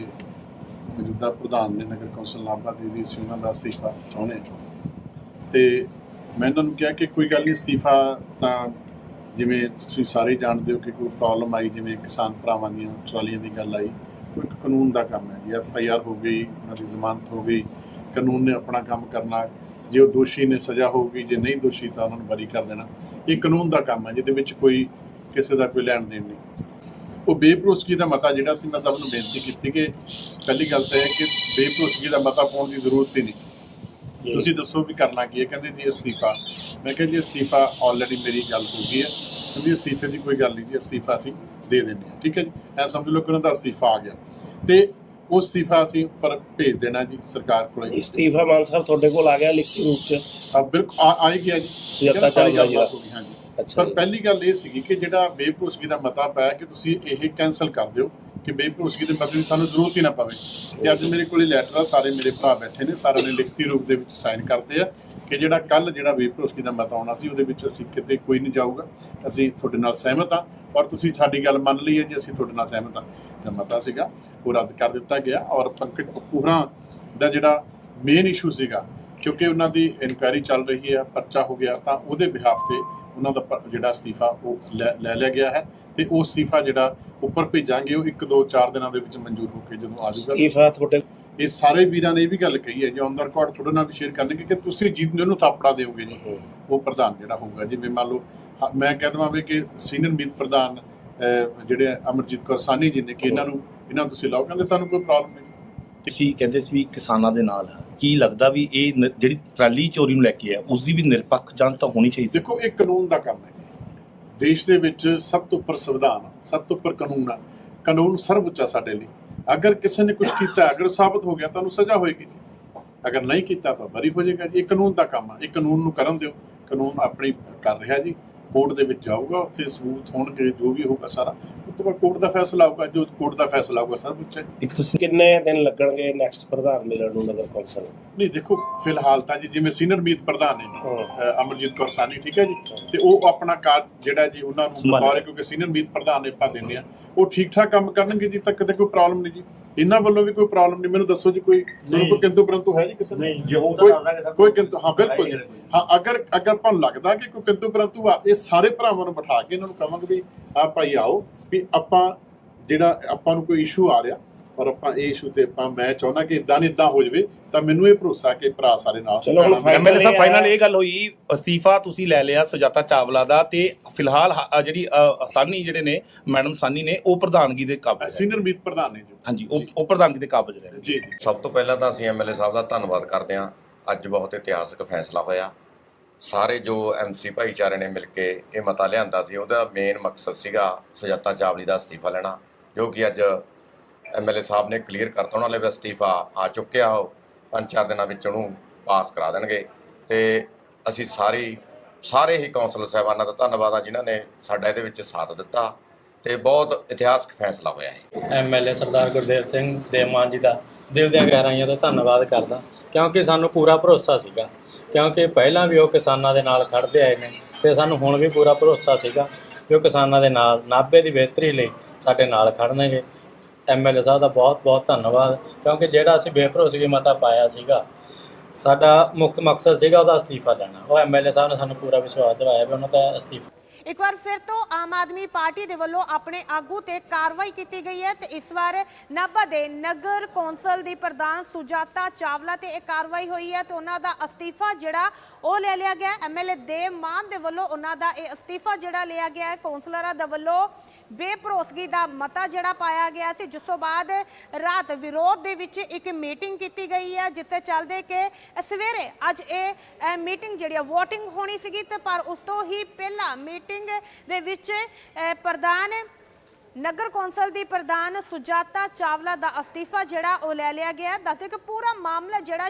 ਮੌਜੂਦਾ ਪ੍ਰਧਾਨ ਨੇ ਨਗਰ ਕੌਂਸਲ ਨਾਭਾ ਦੇ ਵੀ ਸੀ ਉਹਨਾਂ ਦਾ ਅਸਤੀਫਾ ਚਾਹੁੰਦੇ ਹਾਂ। ਤੇ ਮੈਂ ਇਹਨਾਂ ਨੂੰ ਕਿਹਾ ਕਿ ਕੋਈ ਗੱਲ ਨਹੀਂ, ਅਸਤੀਫਾ ਤਾਂ ਜਿਵੇਂ ਤੁਸੀਂ ਸਾਰੇ ਜਾਣਦੇ ਹੋ ਕਿ ਕੋਈ ਪ੍ਰੋਬਲਮ ਆਈ, ਜਿਵੇਂ ਕਿਸਾਨ ਭਰਾਵਾਂ ਦੀਆਂ ਟਰਾਲੀਆਂ ਦੀ ਗੱਲ ਆਈ, ਉਹ ਇੱਕ ਕਾਨੂੰਨ ਦਾ ਕੰਮ ਹੈ ਜੀ। ਐਫ ਆਈ ਆਰ ਹੋ ਗਈ, ਉਹਨਾਂ ਦੀ ਜ਼ਮਾਨਤ ਹੋ ਗਈ, ਕਾਨੂੰਨ ਨੇ ਆਪਣਾ ਕੰਮ ਕਰਨਾ। ਜੇ ਉਹ ਦੋਸ਼ੀ ਨੇ ਸਜ਼ਾ ਹੋਊਗੀ, ਜੇ ਨਹੀਂ ਦੋਸ਼ੀ ਤਾਂ ਉਹਨਾਂ ਨੂੰ ਬਰੀ ਕਰ ਦੇਣਾ। ਇਹ ਕਾਨੂੰਨ ਦਾ ਕੰਮ ਹੈ, ਜਿਹਦੇ ਵਿੱਚ ਕੋਈ ਕਿਸੇ ਦਾ ਕੋਈ ਲੈਣ ਦੇਣ ਨਹੀਂ। ਉਹ ਬੇਭਰੋਸਗੀ ਦਾ ਮਤਾ ਜਿਹੜਾ ਸੀ, ਮੈਂ ਸਭ ਨੂੰ ਬੇਨਤੀ ਕੀਤੀ ਕਿ ਪਹਿਲੀ ਗੱਲ ਤਾਂ ਇਹ ਹੈ ਕਿ ਬੇਭਰੋਸਗੀ ਦਾ ਮਤਾ ਪਾਉਣ ਦੀ ਜ਼ਰੂਰਤ ਹੀ ਨਹੀਂ। ਤੁਸੀਂ ਦੱਸੋ ਵੀ ਕਰਨਾ ਕੀ ਹੈ? ਕਹਿੰਦੇ ਜੀ ਅਸਤੀਫਾ। ਮੈਂ ਕਿਹਾ ਜੀ ਅਸਤੀਫਾ ਆਲਰੇਡੀ ਮੇਰੀ ਗੱਲ ਹੋ ਗਈ ਹੈ। ਕਹਿੰਦੀ ਅਸਤੀਫੇ ਦੀ ਕੋਈ ਗੱਲ ਨਹੀਂ ਜੀ ਅਸਤੀਫਾ ਅਸੀਂ ਦੇ ਦਿੰਦੇ ਹਾਂ। ਠੀਕ ਹੈ ਜੀ? ਐ ਸਮਝ ਲਓ ਕਿ ਉਹਨਾਂ ਦਾ ਅਸਤੀਫਾ ਆ ਗਿਆ। ਤੇ ਉਹ ਅਸਤੀਫਾ ਅਸੀਂ ਉੱਪਰ ਭੇਜ ਦੇਣਾ ਜੀ ਸਰਕਾਰ ਕੋਲੇ। ਇਸਤੀਫਾ ਮਾਨ ਸਾਹਿਬ ਤੁਹਾਡੇ ਕੋਲ ਆ ਗਿਆ ਲਿਖਤੀ ਰੂਪ ਚ? ਆ ਬਿਲਕੁਲ ਆ ਆ ਹੀ ਗਿਆ ਜੀ। ਜੀ। ਦਾ। ਗੱਲਬਾਤ ਹੋ ਹਾਂਜੀ। ਪਰ। ਪਹਿਲੀ ਗੱਲ ਇਹ ਸੀਗੀ ਕਿ ਜਿਹੜਾ ਬੇਭਰੋਸਗੀ ਦਾ ਮਤਾ ਪਾਇਆ ਕਿ ਤੁਸੀਂ ਇਹ ਕੈਨਸਲ ਕਰ ਦਿਓ। ਕਿ ਬੇਭਰੋਸਗੀ ਦੇ ਮਤੇ ਦੀ ਸਾਨੂੰ ਜ਼ਰੂਰਤ ਹੀ ਨਾ ਪਵੇ। ਤੇ ਅੱਜ ਮੇਰੇ ਕੋਲੇ ਲੈਟਰ ਆ, ਸਾਰੇ ਮੇਰੇ ਭਰਾ ਬੈਠੇ ਨੇ, ਸਾਰਿਆਂ ਨੇ ਲਿਖਤੀ ਰੂਪ ਦੇ ਵਿੱਚ ਸਾਈਨ ਕਰਦੇ ਆ ਕਿ ਜਿਹੜਾ ਕੱਲ ਜਿਹੜਾ ਬੇਭਰੋਸਗੀ ਦਾ ਮਤਾ ਆਉਣਾ ਸੀ, ਉਹਦੇ ਵਿੱਚ ਅਸੀਂ ਕਿਤੇ ਕੋਈ ਨਹੀਂ ਜਾਊਗਾ। ਅਸੀਂ ਤੁਹਾਡੇ ਨਾਲ ਸਹਿਮਤ ਆ ਔਰ ਤੁਸੀਂ ਸਾਡੀ ਗੱਲ ਮੰਨ ਲਈ ਹੈ ਜੀ, ਅਸੀਂ ਤੁਹਾਡੇ ਨਾਲ ਸਹਿਮਤ ਆ। ਤਾਂ ਮਤਾ ਸੀਗਾ, ਉਹ ਰੱਦ ਕਰ ਦਿੱਤਾ ਗਿਆ ਔਰ ਪੰਕਜ ਪੂਰਾ ਦਾ ਜਿਹੜਾ ਮੇਨ ਇਸ਼ੂ ਸੀਗਾ, ਕਿਉਂਕਿ ਉਹਨਾਂ ਦੀ ਇਨਕੁਆਇਰੀ ਚੱਲ ਰਹੀ ਹੈ, ਪਰਚਾ ਹੋ ਗਿਆ, ਤਾਂ ਉਹਦੇ ਬਿਹਾਫ ਤੇ ਉਹਨਾਂ ਦਾ ਜਿਹੜਾ ਅਸਤੀਫਾ ਉਹ ਲੈ ਲੈ ਲਿਆ ਗਿਆ ਹੈ। ਤੇ ਉਹ ਅਸਤੀਫਾ ਜਿਹੜਾ ਉੱਪਰ ਭੇਜਾਂਗੇ ਉਹ 1 2 4 ਦਿਨਾਂ ਦੇ ਵਿੱਚ ਮਨਜ਼ੂਰ ਹੋ ਕੇ ਜਦੋਂ ਆ ਜਾਊਗਾ। ਤੁਹਾਡੇ ਇਹ ਸਾਰੇ ਵੀਰਾਂ ਨੇ ਇਹ ਵੀ ਗੱਲ ਕਹੀ ਹੈ ਜੀ ਔਨ ਦਾ ਰਿਕਾਰਡ ਤੁਹਾਡੇ ਨਾਲ ਵੀ ਸ਼ੇਅਰ ਕਰਨਗੇ ਕਿ ਤੁਸੀਂ ਜਿਸ ਨੂੰ ਥਾਪੜਾ ਦਿਓਗੇ ਜੀ। ਉਹ ਪ੍ਰਧਾਨ ਜਿਹੜਾ ਹੋਊਗਾ ਜਿਵੇਂ ਮੰਨ ਲਓ ਮੈਂ ਕਹਿ ਦਵਾਂ ਵੀ ਕਿ ਸੀਨੀਅਰ ਮੀਤ ਪ੍ਰਧਾਨ ਜਿਹੜੇ ਅਮਰਜੀਤ ਕੌਰ ਸਾਨੀ ਜੀ ਨੇ ਕਿ ਇਹਨਾਂ ਨੂੰ ਇਹਨਾਂ ਤੁਸੀਂ ਲਾਓ ਕਹਿੰਦੇ ਸਾਨੂੰ ਕੋਈ ਪ੍ਰੋਬਲਮ ਨਹੀਂ। ਤੁਸੀਂ ਕਹਿੰਦੇ ਸੀ ਵੀ ਕਿਸਾਨਾਂ ਦੇ ਨਾਲ ਕੀ ਲੱਗਦਾ ਵੀ ਇਹ ਜਿਹੜੀ ਟਰਾਲੀ ਚੋਰੀ ਨੂੰ ਲੈ ਕੇ ਹੈ ਉਸ ਦੀ ਵੀ ਨਿਰਪੱਖ ਜਾਂਚ ਤਾਂ ਹੋਣੀ ਚਾਹੀਦੀ। ਦੇਖੋ ਇਹ ਕਾਨੂੰਨ ਦਾ ਕੰਮ ਹੈ। ਦੇਸ਼ ਦੇ ਵਿੱਚ ਸਭ ਤੋਂ ਉੱਪਰ ਸੰਵਿਧਾਨ ਆ, ਸਭ ਤੋਂ ਉੱਪਰ ਕਾਨੂੰਨ ਆ। ਕਾਨੂੰਨ ਸਰਵਉੱਚ ਆ ਸਾਡੇ ਲਈ। ਅਗਰ ਕਿਸੇ ਨੇ ਕੁਝ ਕੀਤਾ ਅਗਰ ਸਾਬਤ ਹੋ ਗਿਆ ਤਾਂ ਉਹਨੂੰ ਸਜ਼ਾ ਹੋਏਗੀ ਅਗਰ ਨਹੀਂ ਕੀਤਾ ਤਾਂ ਬਰੀ ਹੋ ਜਾਏਗਾ ਜੀ। ਇਹ ਕਾਨੂੰਨ ਦਾ ਕੰਮ ਆ। ਇਹ ਕਾਨੂੰਨ ਨੂੰ ਕਰਨ ਦਿਓ। ਕਾਨੂੰਨ ਆਪਣੀ ਕਰ ਰਿਹਾ ਜੀ। ਕੋਰਟ ਦੇ ਵਿੱਚ ਜਾਊਗਾ ਉੱਥੇ ਸਬੂਤ ਹੋਣਗੇ ਜੋ ਵੀ ਹੋਊਗਾ ਸਾਰਾ। ਉਸ ਤੋਂ ਬਾਅਦ ਕੋਰਟ ਦਾ ਫੈਸਲਾ ਆਊਗਾ ਜੋ ਕੋਰਟ ਦਾ ਫੈਸਲਾ ਆਊਗਾ ਸਰਵਉੱਚ ਹੈ। ਇੱਕ ਤੁਸੀਂ ਕਿੰਨੇ ਦਿਨ ਲੱਗਣਗੇ ਨੈਕਸਟ ਪ੍ਰਧਾਨ ਮਿਲਣ ਨੂੰ ਨਗਰ ਕੌਂਸਲ? ਨਹੀਂ ਦੇਖੋ ਫਿਲਹਾਲ ਤਾਂ ਜੀ ਜਿਵੇਂ ਸੀਨੀਅਰ ਮੀਤ ਪ੍ਰਧਾਨ ਨੇ ਅਮਰਜੀਤ ਕੌਰ ਸਾਨੀ ਠੀਕ ਹੈ ਜੀ? ਤੇ ਉਹ ਆਪਣਾ ਕਾਰਜ ਜਿਹੜਾ ਜੀ ਉਹਨਾਂ ਨੂੰ ਬਤੌਰ ਕਿਉਂਕਿ ਸੀਨੀਅਰ ਮੀਤ ਪ੍ਰਧਾਨ ਨੇ ਪਾ ਦਿੰਦੇ ਆ। ਉਹ ਠੀਕ ਠਾਕ ਕੰਮ ਕਰਨਗੇ ਜੀ ਤਾਂ ਕਿਤੇ ਕੋਈ ਪ੍ਰੋਬਲਮ ਨਹੀਂ ਜੀ। ਇਹਨਾਂ ਵੱਲੋਂ ਵੀ ਕੋਈ ਪ੍ਰੋਬਲਮ ਨਹੀਂ। ਮੈਨੂੰ ਦੱਸੋ ਜੀ ਕੋਈ ਕੋਈ ਕਿੰਤੂ ਪਰੰਤੂ ਹੈ ਜੀ ਕਿਸੇ ਨੂੰ ਜੇ ਹੋਊ ਤਾਂ ਦੱਸ ਦਾਂਗੇ ਸਰ ਕੋਈ ਕਿੰਤੂ ਹਾਂ ਬਿਲਕੁਲ ਜੀ। ਹਾਂ ਅਗਰ ਅਗਰ ਆਪਾਂ ਲੱਗਦਾ ਕਿ ਕੋਈ ਕਿੰਤੂ ਪਰੰਤੂ ਆ ਇਹ ਸਾਰੇ ਭਰਾਵਾਂ ਨੂੰ ਬਿਠਾ ਕੇ ਇਹਨਾਂ ਨੂੰ ਕਹਾਂਗੇ ਵੀ ਆ ਭਾਈ ਆਓ ਵੀ ਆਪਾਂ ਜਿਹੜਾ ਆਪਾਂ ਨੂੰ ਕੋਈ ਇਸ਼ੂ ਆ ਰਿਹਾ ਔਰ ਆਪਾਂ ਇਹ ਇਸ਼ੂ ਤੇ ਆਪਾਂ ਮੈਂ ਚਾਹੁੰਦਾ ਕਿ ਇਦਾਂ ਨਹੀਂ ਇਦਾਂ ਹੋ ਜਾਵੇ ਤਾਂ ਮੈਨੂੰ ਇਹ ਭਰੋਸਾ ਕਿ ਭਰਾ ਸਾਰੇ ਨਾਲ ਚਲੋ ਹੁਣ ਖੜਾਂਗੇ। ਐਮਐਲਏ ਸਾਹਿਬ ਫਾਈਨਲ ਇਹ ਗੱਲ ਹੋਈ ਅਸਤੀਫਾ ਤੁਸੀਂ ਲੈ ਲਿਆ ਸੁਜਾਤਾ ਚਾਵਲਾ ਦਾ ਤੇ ਫਿਲਹਾਲ ਜਿਹੜੀ ਸਾਨੀ ਜਿਹੜੇ ਨੇ ਮੈਡਮ ਸਾਨੀ ਨੇ ਉਹ ਪ੍ਰਧਾਨਗੀ ਦੇ ਕਾਬਿਜ਼ ਹੈ ਸੀਨੀਅਰ ਮੀਤ ਪ੍ਰਧਾਨ ਨੇ ਜੀ। ਹਾਂਜੀ ਉਹ ਉਹ ਪ੍ਰਧਾਨਗੀ ਦੇ ਕਾਬਿਜ਼ ਰਹੇ। ਜੀ ਸਭ ਤੋਂ ਪਹਿਲਾਂ ਤਾਂ ਅਸੀਂ ਐਮਐਲਏ ਸਾਹਿਬ ਦਾ ਧੰਨਵਾਦ ਕਰਦੇ ਹਾਂ। ਅੱਜ ਬਹੁਤ ਇਤਿਹਾਸਕ ਫੈਸਲਾ ਹੋਇਆ। ਸਾਰੇ ਜੋ ਐਮਸੀ ਭਾਈਚਾਰੇ ਨੇ ਮਿਲ ਕੇ ਇਹ ਮਤਾ ਲਿਆਂਦਾ ਸੀ ਉਹਦਾ ਮੇਨ ਮਕਸਦ ਸੀਗਾ ਸੁਜਾਤਾ ਚਾਵਲੀ ਦਾ ਅਸਤੀਫਾ ਲੈਣਾ ਜੋ ਕਿ ਅੱਜ ਐਮਐਲਏ ਸਾਹਿਬ ਨੇ ਕਲੀਅਰ ਕਰਤਾ, ਉਹਨਾਂ ਲਈ ਵੀ ਅਸਤੀਫਾ ਆ ਚੁੱਕਿਆ, ਉਹ ਪੰਜ ਚਾਰ ਦਿਨਾਂ ਵਿੱਚ ਉਹਨੂੰ ਪਾਸ ਕਰਾ ਦੇਣਗੇ। ਤੇ ਅਸੀਂ ਸਾਰੀ, ਸਾਰੇ ਹੀ ਕੌਂਸਲ ਸਾਹਿਬਾਨਾਂ ਦਾ ਧੰਨਵਾਦ ਆ ਜਿਨ੍ਹਾਂ ਨੇ ਸਾਡਾ ਇਹਦੇ ਵਿੱਚ ਸਾਥ ਦਿੱਤਾ ਤੇ ਬਹੁਤ ਇਤਿਹਾਸਕ ਫੈਸਲਾ ਹੋਇਆ ਹੈ ਐਮਐਲਏ ਸਰਦਾਰ ਗੁਰਦੇਵ ਸਿੰਘ ਦੇਵਮਾਨ ਜੀ ਦਾ ਦਿਲ ਦੀਆਂ ਗਹਿਰਾਈਆਂ ਤੋਂ ਧੰਨਵਾਦ ਕਰਦਾ, ਕਿਉਂਕਿ ਸਾਨੂੰ ਪੂਰਾ ਭਰੋਸਾ ਸੀਗਾ, ਕਿਉਂਕਿ ਪਹਿਲਾਂ ਵੀ ਉਹ ਕਿਸਾਨਾਂ ਦੇ ਨਾਲ ਖੜਦੇ ਆਏ ਨੇ ਤੇ ਸਾਨੂੰ ਹੁਣ ਵੀ ਪੂਰਾ ਭਰੋਸਾ ਸੀਗਾ ਕਿ ਉਹ ਕਿਸਾਨਾਂ ਦੇ ਨਾਲ, ਨਾਭੇ ਦੀ ਬਿਹਤਰੀ ਲਈ ਸਾਡੇ ਨਾਲ ਖੜਨਗੇ ਐਮਐਲਏ ਸਾਹਿਬ ਦਾ ਬਹੁਤ ਬਹੁਤ ਧੰਨਵਾਦ, ਕਿਉਂਕਿ ਜਿਹੜਾ ਅਸੀਂ ਬੇਭਰੋਸਗੀ ਮਤਾ ਪਾਇਆ ਸੀਗਾ। ਸਾਡਾ ਮੁੱਖ ਮਕਸਦ ਸੀਗਾ ਉਹਦਾ ਅਸਤੀਫਾ ਲੈਣਾ। ਉਹ ਐਮਐਲਏ ਸਾਹਿਬ ਨੇ ਸਾਨੂੰ ਪੂਰਾ ਵਿਸ਼ਵਾਸ ਦਿਵਾਇਆ ਵੀ ਉਹਨਾਂ ਦਾ ਅਸਤੀਫਾ। ਇੱਕ ਵਾਰ ਫਿਰ ਤੋਂ ਆਮ ਆਦਮੀ ਪਾਰਟੀ ਦੇ ਵੱਲੋਂ ਆਪਣੇ ਆਗੂ ਤੇ ਕਾਰਵਾਈ ਕੀਤੀ ਗਈ ਹੈ ਤੇ ਇਸ ਵਾਰ ਨਾਭਾ ਦੇ ਨਗਰ ਕੌਂਸਲ ਦੀ ਪ੍ਰਧਾਨ ਸੁਜਾਤਾ ਚਾਵਲਾ ਤੇ ਇਹ ਕਾਰਵਾਈ ਹੋਈ ਹੈ ਤੇ ਉਹਨਾਂ ਦਾ ਅਸਤੀਫਾ ਜਿਹੜਾ ਉਹ ਲੈ ਲਿਆ ਗਿਆ ਐਮਐਲਏ ਦੇਵ ਮਾਨ ਦੇ ਵੱਲੋਂ ਉਹਨਾਂ ਦਾ ਇਹ ਅਸਤੀਫਾ ਜਿਹੜਾ ਲਿਆ ਗਿਆ ਹੈ। ਕੌਂਸਲਰਾਂ ਦੇ ਵੱਲੋਂ ਬੇਭਰੋਸਗੀ ਦਾ ਮਤਾ ਜਿਹੜਾ ਪਾਇਆ ਗਿਆ ਸੀ, ਜਿਸ ਤੋਂ ਬਾਅਦ ਰਾਤ ਵਿਰੋਧ ਦੇ ਵਿੱਚ ਇੱਕ ਮੀਟਿੰਗ ਕੀਤੀ ਗਈ ਹੈ ਜਿਸ ਦੇ ਚੱਲਦੇ ਕਿ ਸਵੇਰੇ ਅੱਜ ਇਹ ਮੀਟਿੰਗ ਜਿਹੜੀ ਹੈ VOTING ਹੋਣੀ ਸੀਗੀ ਤੇ ਪਰ ਉਸ ਤੋਂ ਹੀ ਪਹਿਲਾਂ ਮੀਟਿੰਗ ਦੇ ਵਿੱਚ ਪ੍ਰਧਾਨ ਨਗਰ ਕੌਂਸਲ ਦੀ ਪ੍ਰਧਾਨ ਸੁਜਾਤਾ ਚਾਵਲਾ ਦਾ ਅਸਤੀਫਾ ਜਿਹੜਾ ਉਹ ਲੈ ਲਿਆ ਗਿਆ ਹੈ। ਦੱਸਦੇ ਕਿ ਪੂਰਾ ਮਾਮਲਾ ਜਿਹੜਾ